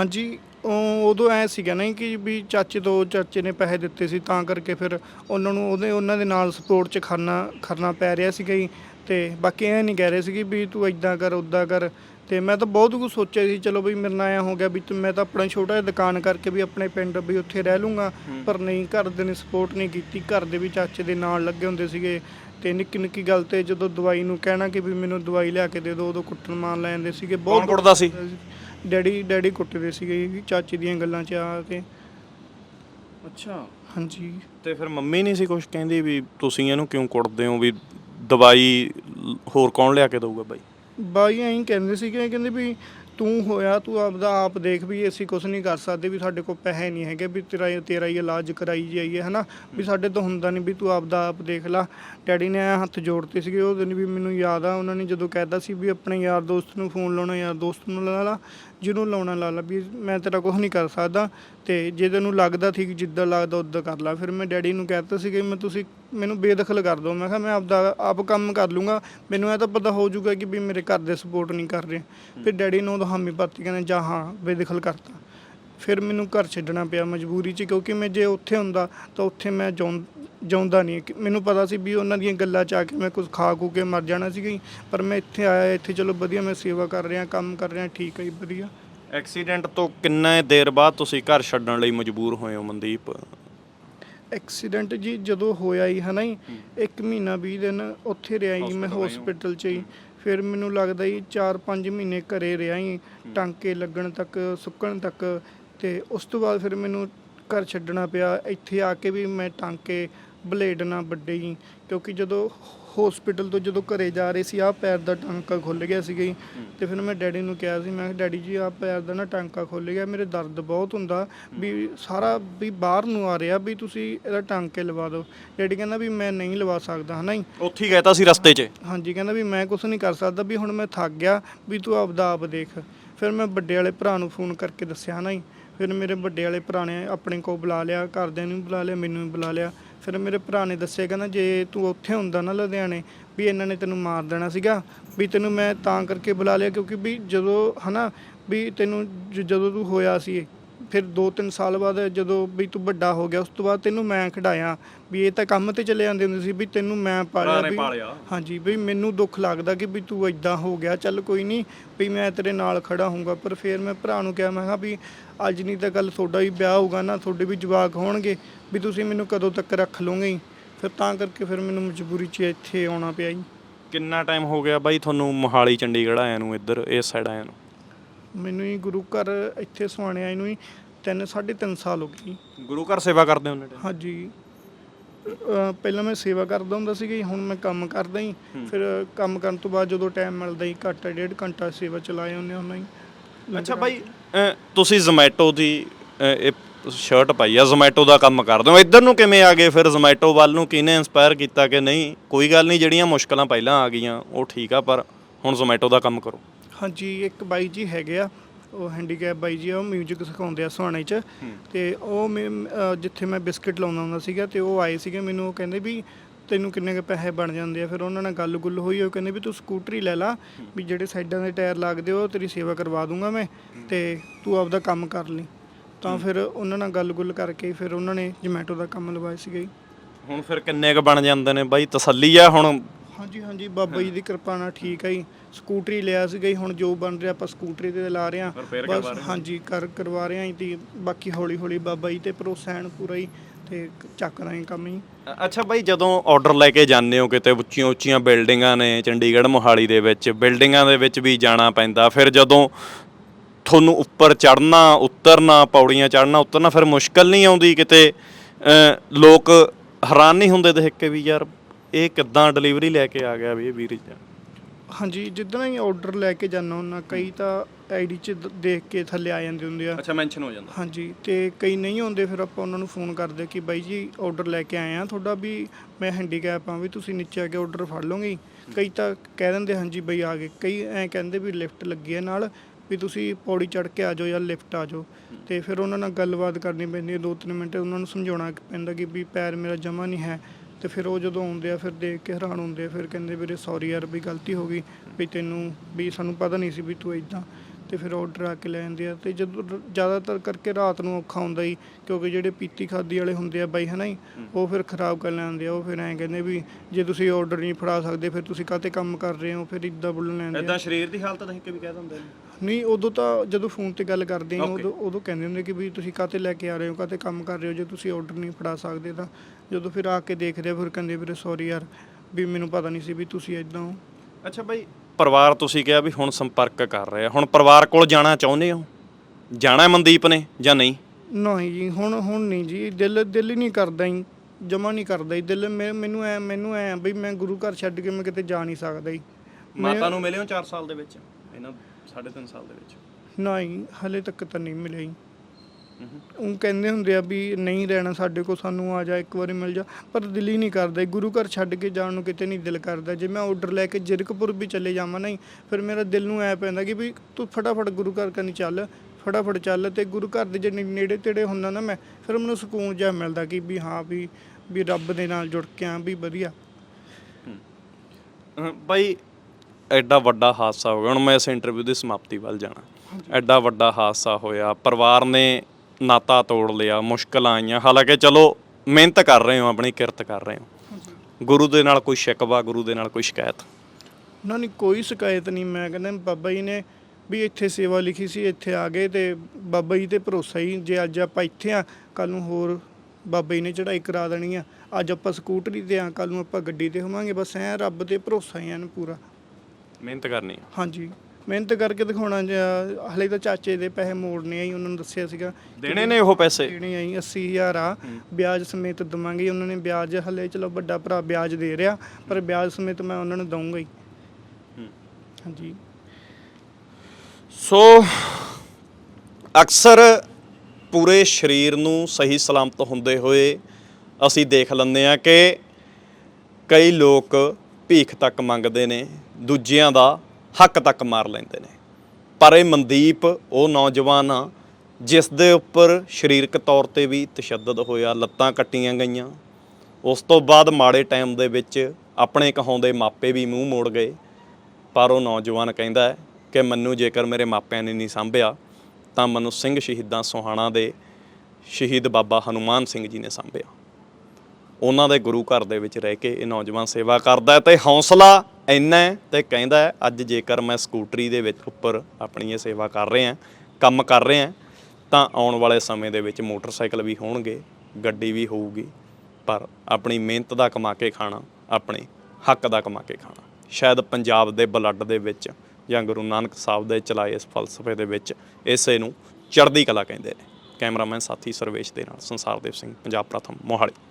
ਹਾਂਜੀ, ਉਹ ਉਦੋਂ ਐ ਸੀਗਾ ਨਾ ਕਿ ਵੀ ਚਾਚੇ ਤੋਂ ਚਾਚੇ ਨੇ ਪੈਸੇ ਦਿੱਤੇ ਸੀ, ਤਾਂ ਕਰਕੇ ਫਿਰ ਉਹਨਾਂ ਨੂੰ ਉਹਦੇ, ਉਹਨਾਂ ਦੇ ਨਾਲ ਸਪੋਰਟ 'ਚ ਖਰਨਾ ਖਰਨਾ ਪੈ ਰਿਹਾ ਸੀਗਾ ਜੀ। ਤੇ ਬਾਕੀ ਇਹ ਨਹੀਂ ਕਹਿ ਰਹੇ ਸੀਗੇ ਵੀ ਤੂੰ ਇਦਾਂ ਕਰ ਉਦਾਂ ਕਰ। ਤੇ ਮੈਂ ਤਾਂ ਬਹੁਤ ਕੁਝ ਸੋਚਿਆ ਸੀ ਚਲੋ ਵੀ ਮੇਰੇ ਨਾਲ ਆਇਆ ਹੋ ਗਿਆ ਵੀ ਤੇ ਮੈਂ ਤਾਂ ਆਪਣਾ ਛੋਟਾ ਜਿਹਾ ਦੁਕਾਨ ਕਰਕੇ ਵੀ ਆਪਣੇ ਪਿੰਡ ਵੀ ਉੱਥੇ ਰਹਿ ਲੂੰਗਾ। ਪਰ ਨਹੀਂ ਘਰ ਦੇ ਨੇ ਸਪੋਰਟ ਨਹੀਂ ਕੀਤੀ। ਘਰ ਦੇ ਵੀ ਚਾਚੇ ਦੇ ਨਾਲ ਲੱਗੇ ਹੁੰਦੇ ਸੀਗੇ। ਤੇ ਨਿੱਕੀ ਨਿੱਕੀ ਗੱਲ ਤੇ ਜਦੋਂ ਦਵਾਈ ਨੂੰ ਕਹਿਣਾ ਕਿ ਵੀ ਮੈਨੂੰ ਦਵਾਈ ਲਿਆ ਕੇ ਦੇ ਦਿਓ ਉਦੋਂ ਕੁੱਟਣ ਮਾਰ ਲੈਂਦੇ ਸੀਗੇ। ਕੌਣ ਕੁੱਟਦਾ ਸੀ? ਡੈਡੀ ਡੈਡੀ ਕੁੱਟਦੇ ਸੀਗੇ ਚਾਚੇ ਦੀਆਂ ਗੱਲਾਂ 'ਚ ਆ ਕੇ। ਅੱਛਾ। ਹਾਂਜੀ। ਤੇ ਫਿਰ ਮੰਮੀ ਨਹੀਂ ਸੀ ਕੁਝ ਕਹਿੰਦੀ ਵੀ ਤੁਸੀਂ ਇਹਨੂੰ ਕਿਉਂ ਕੁੱਟਦੇ ਹੋ ਵੀ ਦਵਾਈ ਹੋਰ ਕੌਣ ਲਿਆ ਕੇ ਦਊਗਾ ਬਾਈ? ਬਾਈ ਐਂ ਕਹਿੰਦੇ ਸੀਗੇ, ਕਹਿੰਦੇ ਵੀ ਤੂੰ ਹੋਇਆ, ਤੂੰ ਆਪਦਾ ਆਪ ਦੇਖ ਵੀ ਅਸੀਂ ਕੁਝ ਨਹੀਂ ਕਰ ਸਕਦੇ, ਵੀ ਸਾਡੇ ਕੋਲ ਪੈਸੇ ਨਹੀਂ ਹੈਗੇ, ਵੀ ਤੇਰਾ ਤੇਰਾ ਹੀ ਇਲਾਜ ਕਰਾਈ ਜਾਈਏ ਹਨਾ? ਵੀ ਸਾਡੇ ਤੋਂ ਹੁੰਦਾ ਨਹੀਂ ਵੀ ਤੂੰ ਆਪਦਾ ਆਪ ਦੇਖ ਲਾ। ਡੈਡੀ ਨੇ ਐਂ ਹੱਥ ਜੋੜਤੇ ਸੀਗੇ, ਉਹ ਦਿਨ ਵੀ ਮੈਨੂੰ ਯਾਦ ਆ, ਉਹਨਾਂ ਨੇ ਜਦੋਂ ਕਹਿਤਾ ਸੀ ਵੀ ਆਪਣੇ ਯਾਰ ਦੋਸਤ ਨੂੰ ਫੋਨ ਲਾਉਣਾ, ਯਾਰ ਦੋਸਤ ਨੂੰ ਲਾ ਲਾ ਜਿਹਨੂੰ ਲਾਉਣਾ ਲਾ ਲਾ ਵੀ ਮੈਂ ਤੇਰਾ ਕੁਝ ਨਹੀਂ ਕਰ ਸਕਦਾ ਤੇ ਜੇ ਤੈਨੂੰ ਲੱਗਦਾ ਠੀਕ ਜਿੱਦਾਂ ਲੱਗਦਾ ਉਦਾਂ ਕਰ ਲਾ। ਫਿਰ ਮੈਂ ਡੈਡੀ ਨੂੰ ਕਹਿਤਾ ਸੀ ਕਿ ਮੈਂ ਤੁਸੀਂ ਮੈਨੂੰ ਬੇਦਖਲ ਕਰ ਦਿਓ। ਮੈਂ ਕਿਹਾ ਮੈਂ ਆਪਦਾ ਆਪ ਕੰਮ ਕਰ ਲੂੰਗਾ। ਮੈਨੂੰ ਇਹ ਤਾਂ ਪਤਾ ਹੋ ਜਾਊਗਾ ਕਿ ਵੀ ਮੇਰੇ ਘਰ ਦੇ ਸਪੋਰਟ ਨਹੀਂ ਕਰ ਰਹੇ। ਫਿਰ ਡੈਡੀ ਨੂੰ ਉਦੋਂ ਹਾਮੀ ਭਰਤੀ ਕਹਿੰਦੇ ਜਾ ਹਾਂ ਬੇਦਖਲ ਕਰਤਾ। ਫਿਰ ਮੈਨੂੰ ਘਰ ਛੱਡਣਾ ਪਿਆ ਮਜਬੂਰੀ 'ਚ ਕਿਉਂਕਿ ਮੈਂ ਜੇ ਉੱਥੇ ਹੁੰਦਾ ਤਾਂ ਉੱਥੇ ਮੈਂ ਜਿਉਂ- ਜਿਉਂਦਾ ਨਹੀਂ। ਕਿ- ਮੈਨੂੰ ਪਤਾ ਸੀ ਵੀ ਉਹਨਾਂ ਦੀਆਂ ਗੱਲਾਂ 'ਚ ਆ ਕੇ ਮੈਂ ਕੁਝ ਖਾ ਖੂ ਕੇ ਮਰ ਜਾਣਾ ਸੀਗਾ ਜੀ। ਪਰ ਮੈਂ ਇੱਥੇ ਆਇਆ ਇੱਥੇ ਚਲੋ ਵਧੀਆ ਮੈਂ ਸੇਵਾ ਕਰ ਰਿਹਾ ਕੰਮ ਕਰ ਰਿਹਾ ਠੀਕ ਹੈ ਜੀ ਵਧੀਆ। ਐਕਸੀਡੈਂਟ ਤੋਂ ਕਿੰਨੇ ਦੇਰ ਬਾਅਦ ਤੁਸੀਂ ਘਰ ਛੱਡਣ ਲਈ ਮਜਬੂਰ ਹੋਏ ਹੋ ਮਨਦੀਪ? ਐਕਸੀਡੈਂਟ ਜੀ ਜਦੋਂ ਹੋਇਆ ਹੀ ਹਨਾ ਜੀ ਇੱਕ ਮਹੀਨਾ 20 ਦਿਨ ਉੱਥੇ ਰਿਹਾ ਜੀ ਮੈਂ Hospital ਹੋ। ਹਸਪੀਟਲ 'ਚ ਹੀ। ਫਿਰ ਮੈਨੂੰ ਲੱਗਦਾ ਜੀ 4-5 ਮਹੀਨੇ ਘਰੇ ਰਿਹਾ ਜੀ ਟਾਂਕੇ ਲੱਗਣ ਤੱਕ ਸੁੱਕਣ ਤੱਕ ਤੇ ਉਸ ਤੋਂ ਬਾਅਦ ਫਿਰ ਮੈਨੂੰ ਘਰ ਛੱਡਣਾ ਪਿਆ। ਇੱਥੇ ਆ ਕੇ ਵੀ ਮੈਂ ਟਾਂਕੇ ਬਲੇਡ ਨਾਲ ਵੱਡੇ ਜੀ ਕਿਉਂਕਿ ਜਦੋਂ ਹਸਪੀਟਲ ਤੋਂ ਜਦੋਂ ਘਰੇ ਜਾ ਰਹੇ ਸੀ ਆ ਪੈਰ ਦਾ ਟਾਂਕਾ ਖੁੱਲ ਗਿਆ ਸੀਗਾ ਜੀ। ਤੇ ਫਿਰ ਮੈਂ ਡੈਡੀ ਨੂੰ ਕਿਹਾ ਸੀ ਮੈਂ ਕਿਹਾ ਡੈਡੀ ਜੀ ਆ ਪੈਰ ਦਾ ਨਾ ਟਾਂਕਾ ਖੁੱਲ ਗਿਆ ਮੇਰੇ ਦਰਦ ਬਹੁਤ ਹੁੰਦਾ। ਵੀ ਸਾਰਾ ਵੀ ਬਾਹਰ ਨੂੰ ਆ ਰਿਹਾ ਵੀ ਤੁਸੀਂ ਇਹਦਾ ਟਾਂਕੇ ਲਵਾ ਦਿਓ। ਡੈਡੀ ਕਹਿੰਦਾ ਵੀ ਮੈਂ ਨਹੀਂ ਲਵਾ ਸਕਦਾ ਹਨਾ ਜੀ? ਉੱਥੇ ਹੀ ਕਹਿਤਾ ਸੀ ਰਸਤੇ 'ਚ। ਹਾਂਜੀ ਕਹਿੰਦਾ ਵੀ ਮੈਂ ਕੁਝ ਨਹੀਂ ਕਰ ਸਕਦਾ ਵੀ ਹੁਣ ਮੈਂ ਥੱਕ ਗਿਆ ਵੀ ਤੂੰ ਆਪਦਾ ਆਪ ਦੇਖ। ਫਿਰ ਮੈਂ ਵੱਡੇ ਵਾਲੇ ਭਰਾ ਨੂੰ ਫੋਨ ਕਰਕੇ ਦੱਸਿਆ ਨਾ ਜੀ? ਫਿਰ ਮੇਰੇ ਵੱਡੇ ਵਾਲੇ ਭਰਾ ਨੇ ਆਪਣੇ ਕੋਲ ਬੁਲਾ ਲਿਆ ਘਰਦਿਆਂ ਨੂੰ ਵੀ ਬੁਲਾ ਲਿਆ ਮੈਨੂੰ ਵੀ ਬੁਲਾ ਲਿਆ ਫਿਰ ਮੇਰੇ ਭਰਾ ਨੇ ਦੱਸਿਆ ਕਹਿੰਦਾ ਜੇ ਤੂੰ ਉੱਥੇ ਹੁੰਦਾ ਨਾ ਲੁਧਿਆਣੇ ਵੀ ਇਹਨਾਂ ਨੇ ਤੈਨੂੰ ਮਾਰ ਦੇਣਾ ਸੀਗਾ ਵੀ ਤੈਨੂੰ ਮੈਂ ਤਾਂ ਕਰਕੇ ਬੁਲਾ ਲਿਆ ਕਿਉਂਕਿ ਵੀ ਜਦੋਂ ਹਨਾ ਵੀ ਤੈਨੂੰ ਜ- ਜਦੋਂ ਤੂੰ ਹੋਇਆ ਸੀ ਫਿਰ 2-3 ਸਾਲ ਬਾਅਦ ਜਦੋਂ ਵੀ ਤੂੰ ਵੱਡਾ ਹੋ ਗਿਆ ਉਸ ਤੋਂ ਬਾਅਦ ਤੈਨੂੰ ਮੈਂ ਖਿਡਾਇਆ ਵੀ ਇਹ ਤਾਂ ਕੰਮ ਤੇ ਚਲੇ ਜਾਂਦੇ ਹੁੰਦੇ ਸੀ ਵੀ ਤੈਨੂੰ ਮੈਂ ਪਾਲਿਆ ਭਰਾ ਨੇ ਵੀ ਪਾਲਿਆ। ਹਾਂਜੀ ਵੀ ਮੈਨੂੰ ਦੁੱਖ ਲੱਗਦਾ ਕਿ ਵੀ ਤੂੰ ਇਦਾਂ ਹੋ ਗਿਆ ਚੱਲ ਕੋਈ ਨਹੀਂ ਵੀ ਮੈਂ ਤੇਰੇ ਨਾਲ ਖੜਾ ਹੂੰਗਾ ਪਰ ਫਿਰ ਮੈਂ ਭਰਾ ਨੂੰ ਕਿਹਾ ਮੈਂ ਕਿਹਾ ਵੀ ਅੱਜ ਨਹੀਂ ਤਾਂ ਕੱਲ ਤੁਹਾਡਾ ਵੀ ਵਿਆਹ ਹੋਊਗਾ ਨਾ ਤੁਹਾਡੇ ਵੀ ਜਵਾਕ ਹੋਣਗੇ ਵੀ ਤੁਸੀਂ ਮੈਨੂੰ ਕਦੋਂ ਤੱਕ ਰੱਖ ਲਓਗੇ? ਜੀ? ਫਿਰ ਤਾਂ ਕਰਕੇ ਫਿਰ ਮੈਨੂੰ ਮਜਬੂਰੀ 'ਚ ਇੱਥੇ ਆਉਣਾ ਪਿਆ ਜੀ। ਕਿੰਨਾ ਟਾਈਮ ਹੋ ਗਿਆ ਬਾਈ ਤੁਹਾਨੂੰ ਮੋਹਾਲੀ ਚੰਡੀਗੜ੍ਹ ਆਇਆਂ ਨੂੰ ਇੱਧਰ ਇਸ ਸਾਈਡ ਆਇਆਂ ਨੂੰ? ਮੈਨੂੰ ਹੀ ਗੁਰੂ ਘਰ ਇੱਥੇ ਸੁਆਣੇ ਆਏ ਨੂੰ ਹੀ ਤਿੰਨ ਸਾਢੇ ਤਿੰਨ ਸਾਲ ਹੋ ਗਏ ਜੀ। ਗੁਰੂ ਘਰ ਸੇਵਾ ਕਰਦੇ ਹੁੰਦੇ ਟਾਈਮ ਹਾਂਜੀ ਅਹ ਪਹਿਲਾਂ ਮੈਂ ਸੇਵਾ ਕਰਦਾ ਹੁੰਦਾ ਸੀਗਾ ਜੀ, ਹੁਣ ਮੈਂ ਕੰਮ ਕਰਦਾ ਹੀ। ਫਿਰ ਕੰਮ ਕਰਨ ਤੋਂ ਬਾਅਦ ਜਦੋਂ ਟਾਈਮ ਮਿਲਦਾ ਹੀ ਘੰਟਾ ਡੇਢ ਘੰਟਾ ਸੇਵਾ ਚਲਾਏ ਹੁੰਦੇ ਹੁੰਦਾ ਹੀ ਅੱਛਾ ਬਾਈ ਤੁਸੀਂ ਜ਼ੋਮੈਟੋ ਦੀ ਇਹ ਸ਼ਰਟ ਪਾਈ ਆ ਜ਼ੋਮੈਟੋ ਦਾ ਕੰਮ ਕਰਦੇ ਹੋ। ਇੱਧਰ ਨੂੰ ਕਿਵੇਂ ਆ ਗਏ ਫਿਰ? ਜ਼ੋਮੈਟੋ ਵੱਲ ਨੂੰ ਕਿਹਨੇ ਇਨਸਪਾਇਰ ਕੀਤਾ ਕਿ ਨਹੀਂ? ਕੋਈ ਗੱਲ ਨਹੀਂ ਜਿਹੜੀਆਂ ਮੁਸ਼ਕਲਾਂ ਪਹਿਲਾਂ ਆ ਗਈਆਂ ਉਹ ਠੀਕ ਆ ਪਰ ਹੁਣ ਜ਼ੋਮੈਟੋ ਦਾ ਕੰਮ ਕਰੋ। ਹਾਂਜੀ ਇੱਕ ਬਾਈ ਜੀ ਹੈਗੇ ਆ ਉਹ ਹੈਂਡੀਕੈਪ ਬਾਈ ਜੀ ਆ ਉਹ 뮤직 ਸਿਖਾਉਂਦੇ ਆ ਸੁਹਾਣੇ 'ਚ। ਤੇ ਉਹ ਮੈਂ- ਅਹ ਜਿੱਥੇ ਮੈਂ ਬਿਸਕਟ ਲਾਉਂਦਾ ਹੁੰਦਾ ਸੀਗਾ ਤੇ ਉਹ ਆਏ ਸੀਗੇ ਮੈਨੂੰ ਉਹ ਕਹਿੰਦੇ ਵੀ ਤੈਨੂੰ ਕਿੰਨੇ ਕੁ ਪੈਸੇ ਬਣ ਜਾਂਦੇ ਆ? ਫਿਰ ਉਹਨਾਂ ਨਾਲ ਗੱਲ ਗੁੱਲ ਹੋਈ ਉਹ ਕਹਿੰਦੇ ਵੀ ਤੂੰ ਸਕੂਟਰੀ ਲੈ ਲਾ ਵੀ ਜਿਹੜੇ ਸਾਈਡਾਂ ਦੇ ਟਾਇਰ ਲੱਗਦੇ ਉਹ ਤੇਰੀ ਸੇਵਾ ਕਰਵਾ ਦੂੰਗਾ ਮੈਂ ਤੇ ਤੂੰ ਆਪਦਾ ਕੰਮ ਕਰ ਲਈ। ਤਾਂ ਫਿਰ ਉਹਨਾਂ ਨਾਲ ਗੱਲ ਗੁੱਲ ਕਰਕੇ ਫਿਰ ਉਹਨਾਂ ਨੇ ਜਮੈਟੋ ਦਾ ਕੰਮ ਲਵਾਇਆ ਸੀਗਾ ਜੀ। ਹੁਣ ਫਿਰ ਕਿੰਨੇ ਕ ਬਣ ਜਾਂਦੇ ਨੇ ਬਾਈ? ਤਸੱਲੀ ਆ ਹੁਣ? ਹਾਂਜੀ ਹਾਂਜੀ ਬਾਬਾ ਜੀ ਦੀ ਕਿਰਪਾ ਨਾਲ ਠੀਕ ਹੈ ਜੀ। ਸਕੂਟਰੀ ਲਿਆ ਸੀਗਾ ਜੀ ਹੁਣ ਜੋ ਬਣ ਰਿਹਾ ਆਪਾਂ ਸਕੂਟਰੀ ਤੇ ਲਾ ਰਹੇ ਹਾਂ Repair ਬਸ ਰਹੇ? ਹਾਂਜੀ ਕਰ ਕਰਵਾ ਰਹੇ ਹਾਂ ਜੀ ਤੇ ਬਾਕੀ ਹੌਲੀ ਹੌਲੀ ਬਾਬਾ ਜੀ ਤੇ ਭਰੋਸਾ ਹੈ ਪੂਰਾ ਹੀ ਤੇ ਚੱਕ ਰਹੇ ਕੰਮ ਹੀ। ਅ- ਅੱਛਾ ਬਾਈ ਜਦੋਂ ਆਰਡਰ ਲੈ ਕੇ ਜਾਂਦੇ ਹੋ ਕਿਤੇ ਉੱਚੀਆਂ ਉੱਚੀਆਂ ਬਿਲਡਿੰਗਾਂ ਨੇ ਚੰਡੀਗੜ੍ਹ ਮੋਹਾਲੀ ਦੇ ਵਿੱਚ ਬਿਲਡਿੰਗਾਂ ਦੇ ਵਿੱਚ ਵੀ ਜਾਣਾ ਪੈਂਦਾ। ਫਿਰ ਜਦੋਂ ਤੁਹਾਨੂੰ ਉੱਪਰ ਚੜਨਾ ਉਤਰਨਾ ਪੌੜੀਆਂ ਚੜਨਾ ਉਤਰਨਾ ਫਿਰ ਮੁਸ਼ਕਲ ਨਹੀਂ ਆਉਂਦੀ ਕਿਤੇ? ਅ, ਲੋਕ ਹੈਰਾਨ ਨਹੀਂ ਹੁੰਦੇ ਦੇਖ ਕੇ ਵੀ ਯਾਰ ਇਹ ਕਿੱਦਾਂ ਡਿਲੀਵਰੀ ਲੈ ਕੇ ਆ ਗਿਆ ਵੀ ਇਹ ਵੀਰ ਜੀ? ਹਾਂਜੀ ਜਿੱਦਾਂ ਹੀ ਆਰਡਰ ਲੈ ਕੇ ਜਾਂਦਾ ਹੁੰਦਾ ਕਈ ਤਾਂ ਆਈਡੀ 'ਚ ਦ- ਦੇਖ ਕੇ ਥੱਲੇ ਆ ਜਾਂਦੇ ਹੁੰਦੇ ਆ। ਅੱਛਾ ਮੈਂਸ਼ਨ ਹੋ ਜਾਂਦਾ। ਹਾਂਜੀ ਤੇ ਕਈ ਨਹੀਂ ਆਉਂਦੇ ਫਿਰ ਆਪਾਂ ਉਹਨਾਂ ਨੂੰ ਫੋਨ ਕਰਦੇ ਕਿ ਬਾਈ ਜੀ ਆਰਡਰ ਲੈ ਕੇ ਆਏ ਆ ਤੁਹਾਡਾ ਵੀ ਮੈਂ ਹੈਂਡੀਕੈਪ ਆ ਵੀ ਤੁਸੀਂ ਨੀਚੇ ਆ ਕੇ ਆਰਡਰ ਫੜ ਲਓਗੇ। ਕਈ ਤਾਂ ਕਹਿ ਦਿੰਦੇ ਹਾਂਜੀ ਬਾਈ ਆ ਗਏ। ਕਈ ਐ ਕਹਿੰਦੇ ਵੀ ਲਿਫਟ ਲੱਗੀ ਹੈ ਨਾਲ ਵੀ ਤੁਸੀਂ ਪੌੜੀ ਚੜ੍ਹ ਕੇ ਆ ਜਾਓ ਜਾਂ ਲਿਫਟ ਆ ਜਾਓ। ਤੇ ਫਿਰ ਉਹਨਾਂ ਨਾਲ ਗੱਲਬਾਤ ਕਰਨੀ ਪੈਂਦੀ ਹੈ ਦੋ ਤਿੰਨ ਮਿੰਟ ਉਹਨਾਂ ਨੂੰ ਸਮਝਾਉਣਾ ਪੈਂਦਾ ਕਿ ਵੀ ਪੈਰ ਮੇਰਾ ਜਮਾ ਨਹੀਂ ਹੈ। ਤੇ ਫਿਰ ਉਹ ਜਦੋਂ ਆਉਂਦੇ ਆ, ਫਿਰ ਦੇਖ ਕੇ ਹੈਰਾਨ ਹੁੰਦੇ ਆ, ਫਿਰ ਕਹਿੰਦੇ ਵੀਰੇ ਸੌਰੀ ਯਾਰ ਵੀ ਗਲਤੀ ਹੋ ਗਈ, ਵੀ ਤੈਨੂੰ ਵੀ ਸਾਨੂੰ ਪਤਾ ਨਹੀਂ ਸੀ ਵੀ ਤੂੰ ਇਦਾਂ ਤੇ ਫਿਰ ਆਰਡਰ ਆ ਕੇ ਲੈ ਜਾਂਦੇ ਆ, ਤੇ ਜਦੋਂ ਰ- ਜ਼ਿਆਦਾਤਰ ਕਰਕੇ ਰਾਤ ਨੂੰ ਔਖਾ ਹੁੰਦਾ ਹੀ ਕਿਉਂਕਿ ਜਿਹੜੇ ਪੀਤੀ ਖਾਦੀ ਵਾਲੇ ਹੁੰਦੇ ਆ ਬਾਈ, ਹਨਾ ਹੀ ਉਹ ਫਿਰ ਖਰਾਬ ਕਰ ਲੈਂਦੇ ਆ, ਉਹ ਫਿਰ ਐਂ ਕਹਿੰਦੇ ਵੀ ਜੇ ਤੁਸੀਂ ਆਰਡਰ ਨਹੀਂ ਫੜਾ ਸਕਦੇ, ਫਿਰ ਤੁਸੀਂ ਕਾਹਤੇ ਕੰਮ ਕਰ ਰਹੇ ਹੋ, ਫਿਰ ਇਦਾਂ ਬੋਲਣ ਲੈਂਦੇ ਆ। ਇਦਾਂ ਸਰੀਰ ਦੀ ਹਾਲਤ ਦੇਖ ਕੇ ਵੀ ਕਹਿ ਦਿੰਦੇ ਨੇ ਨਹੀਂ ਉਦੋਂ ਤਾਂ ਜਦੋਂ ਫੋਨ ਤੇ ਗੱਲ ਕਰਦੇ ਆ Okay. ਉਦੋਂ ਉਦੋਂ ਕਹਿੰਦੇ ਹੁੰਦੇ ਕਿ ਵੀ ਤੁਸੀਂ ਕਾਹਤੇ ਲੈ ਕੇ ਆ ਰਹੇ ਹੋ ਕਾਹਤੇ ਕੰਮ ਕਰ ਰਹੇ ਹੋ ਜੇ ਤੁਸੀਂ ਆਰਡਰ ਨਹੀਂ ਫੜਾ ਸਕਦੇ ਤਾਂ। ਜਦੋਂ ਫਿਰ ਆ ਕੇ ਦੇਖਦੇ ਆ ਫਿਰ ਕਹਿੰਦੇ ਵੀਰੇ ਸੌਰੀ ਯਾਰ ਵੀ ਮੈਨੂੰ ਪਤਾ ਨਹੀਂ ਸੀ ਵੀ ਤੁਸੀਂ ਇਦਾਂ ਹੋ। ਅੱਛਾ ਬਾਈ ਪਰਿਵਾਰ ਤੁਸੀਂ ਕਿਹਾ ਵੀ ਹੁਣ ਸੰਪਰਕ ਕਰ ਰਹੇ ਆ। ਹੁਣ ਪਰਿਵਾਰ ਕੋਲ ਜਾਣਾ ਚਾਹੁੰਦੇ ਹੋ? ਜਾਣਾ ਹੈ ਮਨਦੀਪ ਨੇ ਜਾਂ ਨਹੀਂ? ਨਹੀਂ ਜੀ ਹੁਣ ਹੁਣ ਨਹੀਂ ਜੀ ਦਿਲ ਦਿਲ ਹੀ ਨਹੀਂ ਕਰਦਾ ਹੀ ਜਮਾ ਨਹੀਂ ਕਰਦਾ ਹੀ ਦਿਲ ਮੈ- ਮੈਨੂੰ ਐ ਮੈਨੂੰ ਐ ਬਈ ਮੈਂ ਗੁਰੂ ਘਰ ਛੱਡ ਕੇ ਮੈਂ ਕਿਤੇ ਜਾ ਨਹੀਂ ਸਕਦਾ ਹੀ ਮਾਤਾ ਨੂੰ ਮਿਲੇ ਹੋ 4 ਸਾਲ ਦੇ ਵਿੱਚ? ਇਹਨਾਂ 3.5 ਸਾਲ ਦੇ ਵਿੱਚ? ਨਹੀਂ ਹਲੇ ਤੱਕ ਤਾਂ ਨਹੀਂ ਮਿਲਿਆ ਜੀ। ਉਹ ਕਹਿੰਦੇ ਹੁੰਦੇ ਆ ਵੀ ਨਹੀਂ ਰਹਿਣਾ ਸਾਡੇ ਕੋਲ ਸਾਨੂੰ ਆ ਜਾ ਇੱਕ ਵਾਰੀ ਮਿਲ ਜਾ। ਪਰ ਦਿਲ ਹੀ ਨਹੀਂ ਕਰਦਾ ਗੁਰੂ ਘਰ ਛੱਡ ਕੇ ਜਾਣ ਨੂੰ ਕਿਤੇ ਨਹੀਂ ਦਿਲ ਕਰਦਾ। ਜੇ ਮੈਂ ਆਰਡਰ ਲੈ ਕੇ ਜਿਰਕਪੁਰ ਵੀ ਚਲੇ ਜਾਵਾਂ ਨਹੀਂ ਫਿਰ ਮੇਰਾ ਦਿਲ ਨੂੰ ਐ ਪੈਂਦਾ ਕਿ ਵੀ ਤੂੰ ਫਟਾਫਟ ਗੁਰੂ ਘਰ ਕਨੀ ਚੱਲ ਫਟਾਫਟ ਚੱਲ ਤੇ ਗੁਰੂ ਘਰ ਦੇ ਜੇ ਨੇ- ਨੇੜੇ ਤੇੜੇ ਹੁੰਦਾ ਨਾ ਮੈਂ ਫਿਰ ਮੈਨੂੰ ਸਕੂਨ ਜਿਹਾ ਮਿਲਦਾ ਕਿ ਵੀ ਹਾਂ ਵੀ ਵੀ ਰੱਬ ਦੇ ਨਾਲ ਜੁੜ ਕੇ ਆ ਵੀ ਵਧੀਆ। ਬਾਈ ਐਡਾ ਵੱਡਾ ਹਾਦਸਾ ਹੋ ਗਿਆ। ਹੁਣ ਮੈਂ ਇਸ ਇੰਟਰਵਿਊ ਦੀ ਸਮਾਪਤੀ ਵੱਲ ਜਾਣਾ। ਐਡਾ ਵੱਡਾ ਹਾਦਸਾ ਹੋਇਆ। ਪਰਿਵਾਰ ਨੇ ਨਾਤਾ ਤੋੜ ਲਿਆ, ਮੁਸ਼ਕਲਾਂ ਆਈਆਂ। ਹਾਲਾਂਕਿ ਚਲੋ, ਮਿਹਨਤ ਕਰ ਰਹੇ ਹੋ, ਆਪਣੀ ਕਿਰਤ ਕਰ ਰਹੇ ਹੋ। ਗੁਰੂ ਦੇ ਨਾਲ ਕੋਈ ਸ਼ਿਕਵਾ, ਗੁਰੂ ਦੇ ਨਾਲ ਕੋਈ ਸ਼ਿਕਾਇਤ? ਨਾ, ਨਹੀਂ, ਕੋਈ ਸ਼ਿਕਾਇਤ ਨਹੀਂ। ਮੈਂ ਕਹਿੰਦਾ ਬਾਬਾ ਜੀ ਨੇ ਵੀ ਇੱਥੇ ਸੇਵਾ ਲਿਖੀ ਸੀ, ਇੱਥੇ ਆ ਗਏ ਤੇ ਬਾਬਾ ਜੀ ਤੇ ਭਰੋਸਾ ਹੀ। ਜੇ ਅੱਜ ਆਪਾਂ ਇੱਥੇ ਆ ਕੱਲ ਨੂੰ ਹੋਰ ਬਾਬਾ ਜੀ ਨੇ ਚੜ੍ਹਾਈ ਕਰਾ ਦੇਣੀ ਆ। ਅੱਜ ਆਪਾਂ ਸਕੂਟਰੀ ਤੇ ਆ ਕੱਲ ਨੂੰ ਆਪਾਂ ਗੱਡੀ ਤੇ ਹੋਵਾਂਗੇ। ਬਸ ਐ ਰੱਬ ਤੇ ਭਰੋਸਾ ਹੀ ਐਨ ਪੂਰਾ। ਮਿਹਨਤ ਕਰਨੀ ਹਾਂਜੀ। ਮਿਹਨਤ ਕਰਕੇ ਦਿਖਾਉਣਾ ਜਾਂ ਹਲੇ ਤਾਂ ਚਾਚੇ ਦੇ ਪੈਸੇ ਮੋੜਨੇ ਆ ਹੀ ਉਹਨਾਂ ਨੂੰ ਦੱਸਿਆ ਸੀਗਾ ਦੇਣੇ ਨੇ ਉਹ ਪੈਸੇ? ਦੇਣੇ ਆਈ 80000 ਆ। ਵਿਆਜ ਸਮੇਤ ਦਵਾਂਗੇ ਉਹਨਾਂ ਨੇ ਵਿਆਜ ਹਲੇ ਚਲੋ ਵੱਡਾ ਭਰਾ ਵਿਆਜ ਦੇ ਰਿਹਾ ਪਰ ਵਿਆਜ ਸਮੇਤ ਮੈਂ ਉਹਨਾਂ ਨੂੰ ਦਊਂਗਾ ਹੀ। ਹਾਂਜੀ। ਸੋ ਅਕਸਰ ਪੂਰੇ ਸਰੀਰ ਨੂੰ ਸਹੀ ਸਲਾਮਤ ਹੁੰਦੇ ਹੋਏ ਅਸੀਂ ਦੇਖ ਲੈਂਦੇ ਆ ਕਿ ਕਈ ਲੋਕ ਭੀਖ ਤੱਕ ਮੰਗਦੇ ਨੇ। ਦੂਜਿਆਂ ਦਾ ਹੱਕ ਤੱਕ ਮਾਰ ਲੈਂਦੇ ਨੇ। ਪਰ ਇਹ ਮਨਦੀਪ, ਉਹ ਨੌਜਵਾਨ ਆ ਜਿਸ ਦੇ ਉੱਪਰ ਸਰੀਰਕ ਤੌਰ ਤੇ ਵੀ ਤਸ਼ੱਦਦ ਹੋਇਆ, ਲੱਤਾਂ ਕੱਟੀਆਂ ਗਈਆਂ। ਉਸ ਤੋਂ ਬਾਅਦ ਮਾੜੇ ਟਾਈਮ ਦੇ ਵਿੱਚ ਆਪਣੇ ਕਹਾਉਂਦੇ ਮਾਪੇ ਵੀ ਮੂੰਹ ਮੋੜ ਗਏ। ਪਰ ਉਹ ਨੌਜਵਾਨ ਕਹਿੰਦਾ ਕਿ ਮੈਨੂੰ ਜੇਕਰ ਮੇਰੇ ਮਾਪਿਆਂ ਨੇ ਨਹੀਂ ਸੰਭਿਆ, ਤਾਂ ਮੈਨੂੰ ਸਿੰਘ ਸ਼ਹੀਦਾਂ ਸੋਹਾਣਾ ਦੇ ਸ਼ਹੀਦ ਬਾਬਾ ਹਨੂਮਾਨ ਸਿੰਘ ਜੀ ਨੇ ਸੰਭਿਆ। ਉਹਨਾਂ ਦੇ ਗੁਰੂ ਘਰ ਦੇ ਵਿੱਚ ਰਹਿ ਕੇ ਇਹ ਨੌਜਵਾਨ ਸੇਵਾ ਕਰਦਾ ਹੈ ਤੇ ਹੌਸਲਾ ਇੰਨਾ ਹੈ ਤੇ ਕਹਿੰਦਾ ਹੈ, ਅੱਜ ਜੇਕਰ ਮੈਂ ਸਕੂਟਰੀ ਦੇ ਵਿੱਚ ਉੱਪਰ ਆਪਣੀ ਇਹ ਸੇਵਾ ਕਰ ਰਿਹਾ, ਕੰਮ ਕਰ ਰਿਹਾ, ਤਾਂ ਆਉਣ ਵਾਲੇ ਸਮੇਂ ਦੇ ਵਿੱਚ ਮੋਟਰਸਾਈਕਲ ਵੀ ਹੋਣਗੇ, ਗੱਡੀ ਵੀ ਹੋਊਗੀ, ਪਰ ਆਪਣੀ ਮਿਹਨਤ ਦਾ ਕਮਾ ਕੇ ਖਾਣਾ, ਆਪਣੇ ਹੱਕ ਦਾ ਕਮਾ ਕੇ ਖਾਣਾ। ਸ਼ਾਇਦ ਪੰਜਾਬ ਦੇ ਬਲੱਡ ਦੇ ਵਿੱਚ ਜਾਂ ਗੁਰੂ ਨਾਨਕ ਸਾਹਿਬ ਦੇ ਚਲਾਏ ਇਸ ਫਲਸਫੇ ਦੇ ਵਿੱਚ ਇਸੇ ਨੂੰ ਚੜ੍ਹਦੀ ਕਲਾ ਕਹਿੰਦੇ ਨੇ। ਕੈਮਰਾਮੈਨ ਸਾਥੀ ਸਰਵੇਸ਼ ਦੇ ਨਾਲ ਸੰਸਾਰਦੇਵ ਸਿੰਘ, ਪੰਜਾਬ ਪ੍ਰਥਮ ਮੋਹਾਲੀ।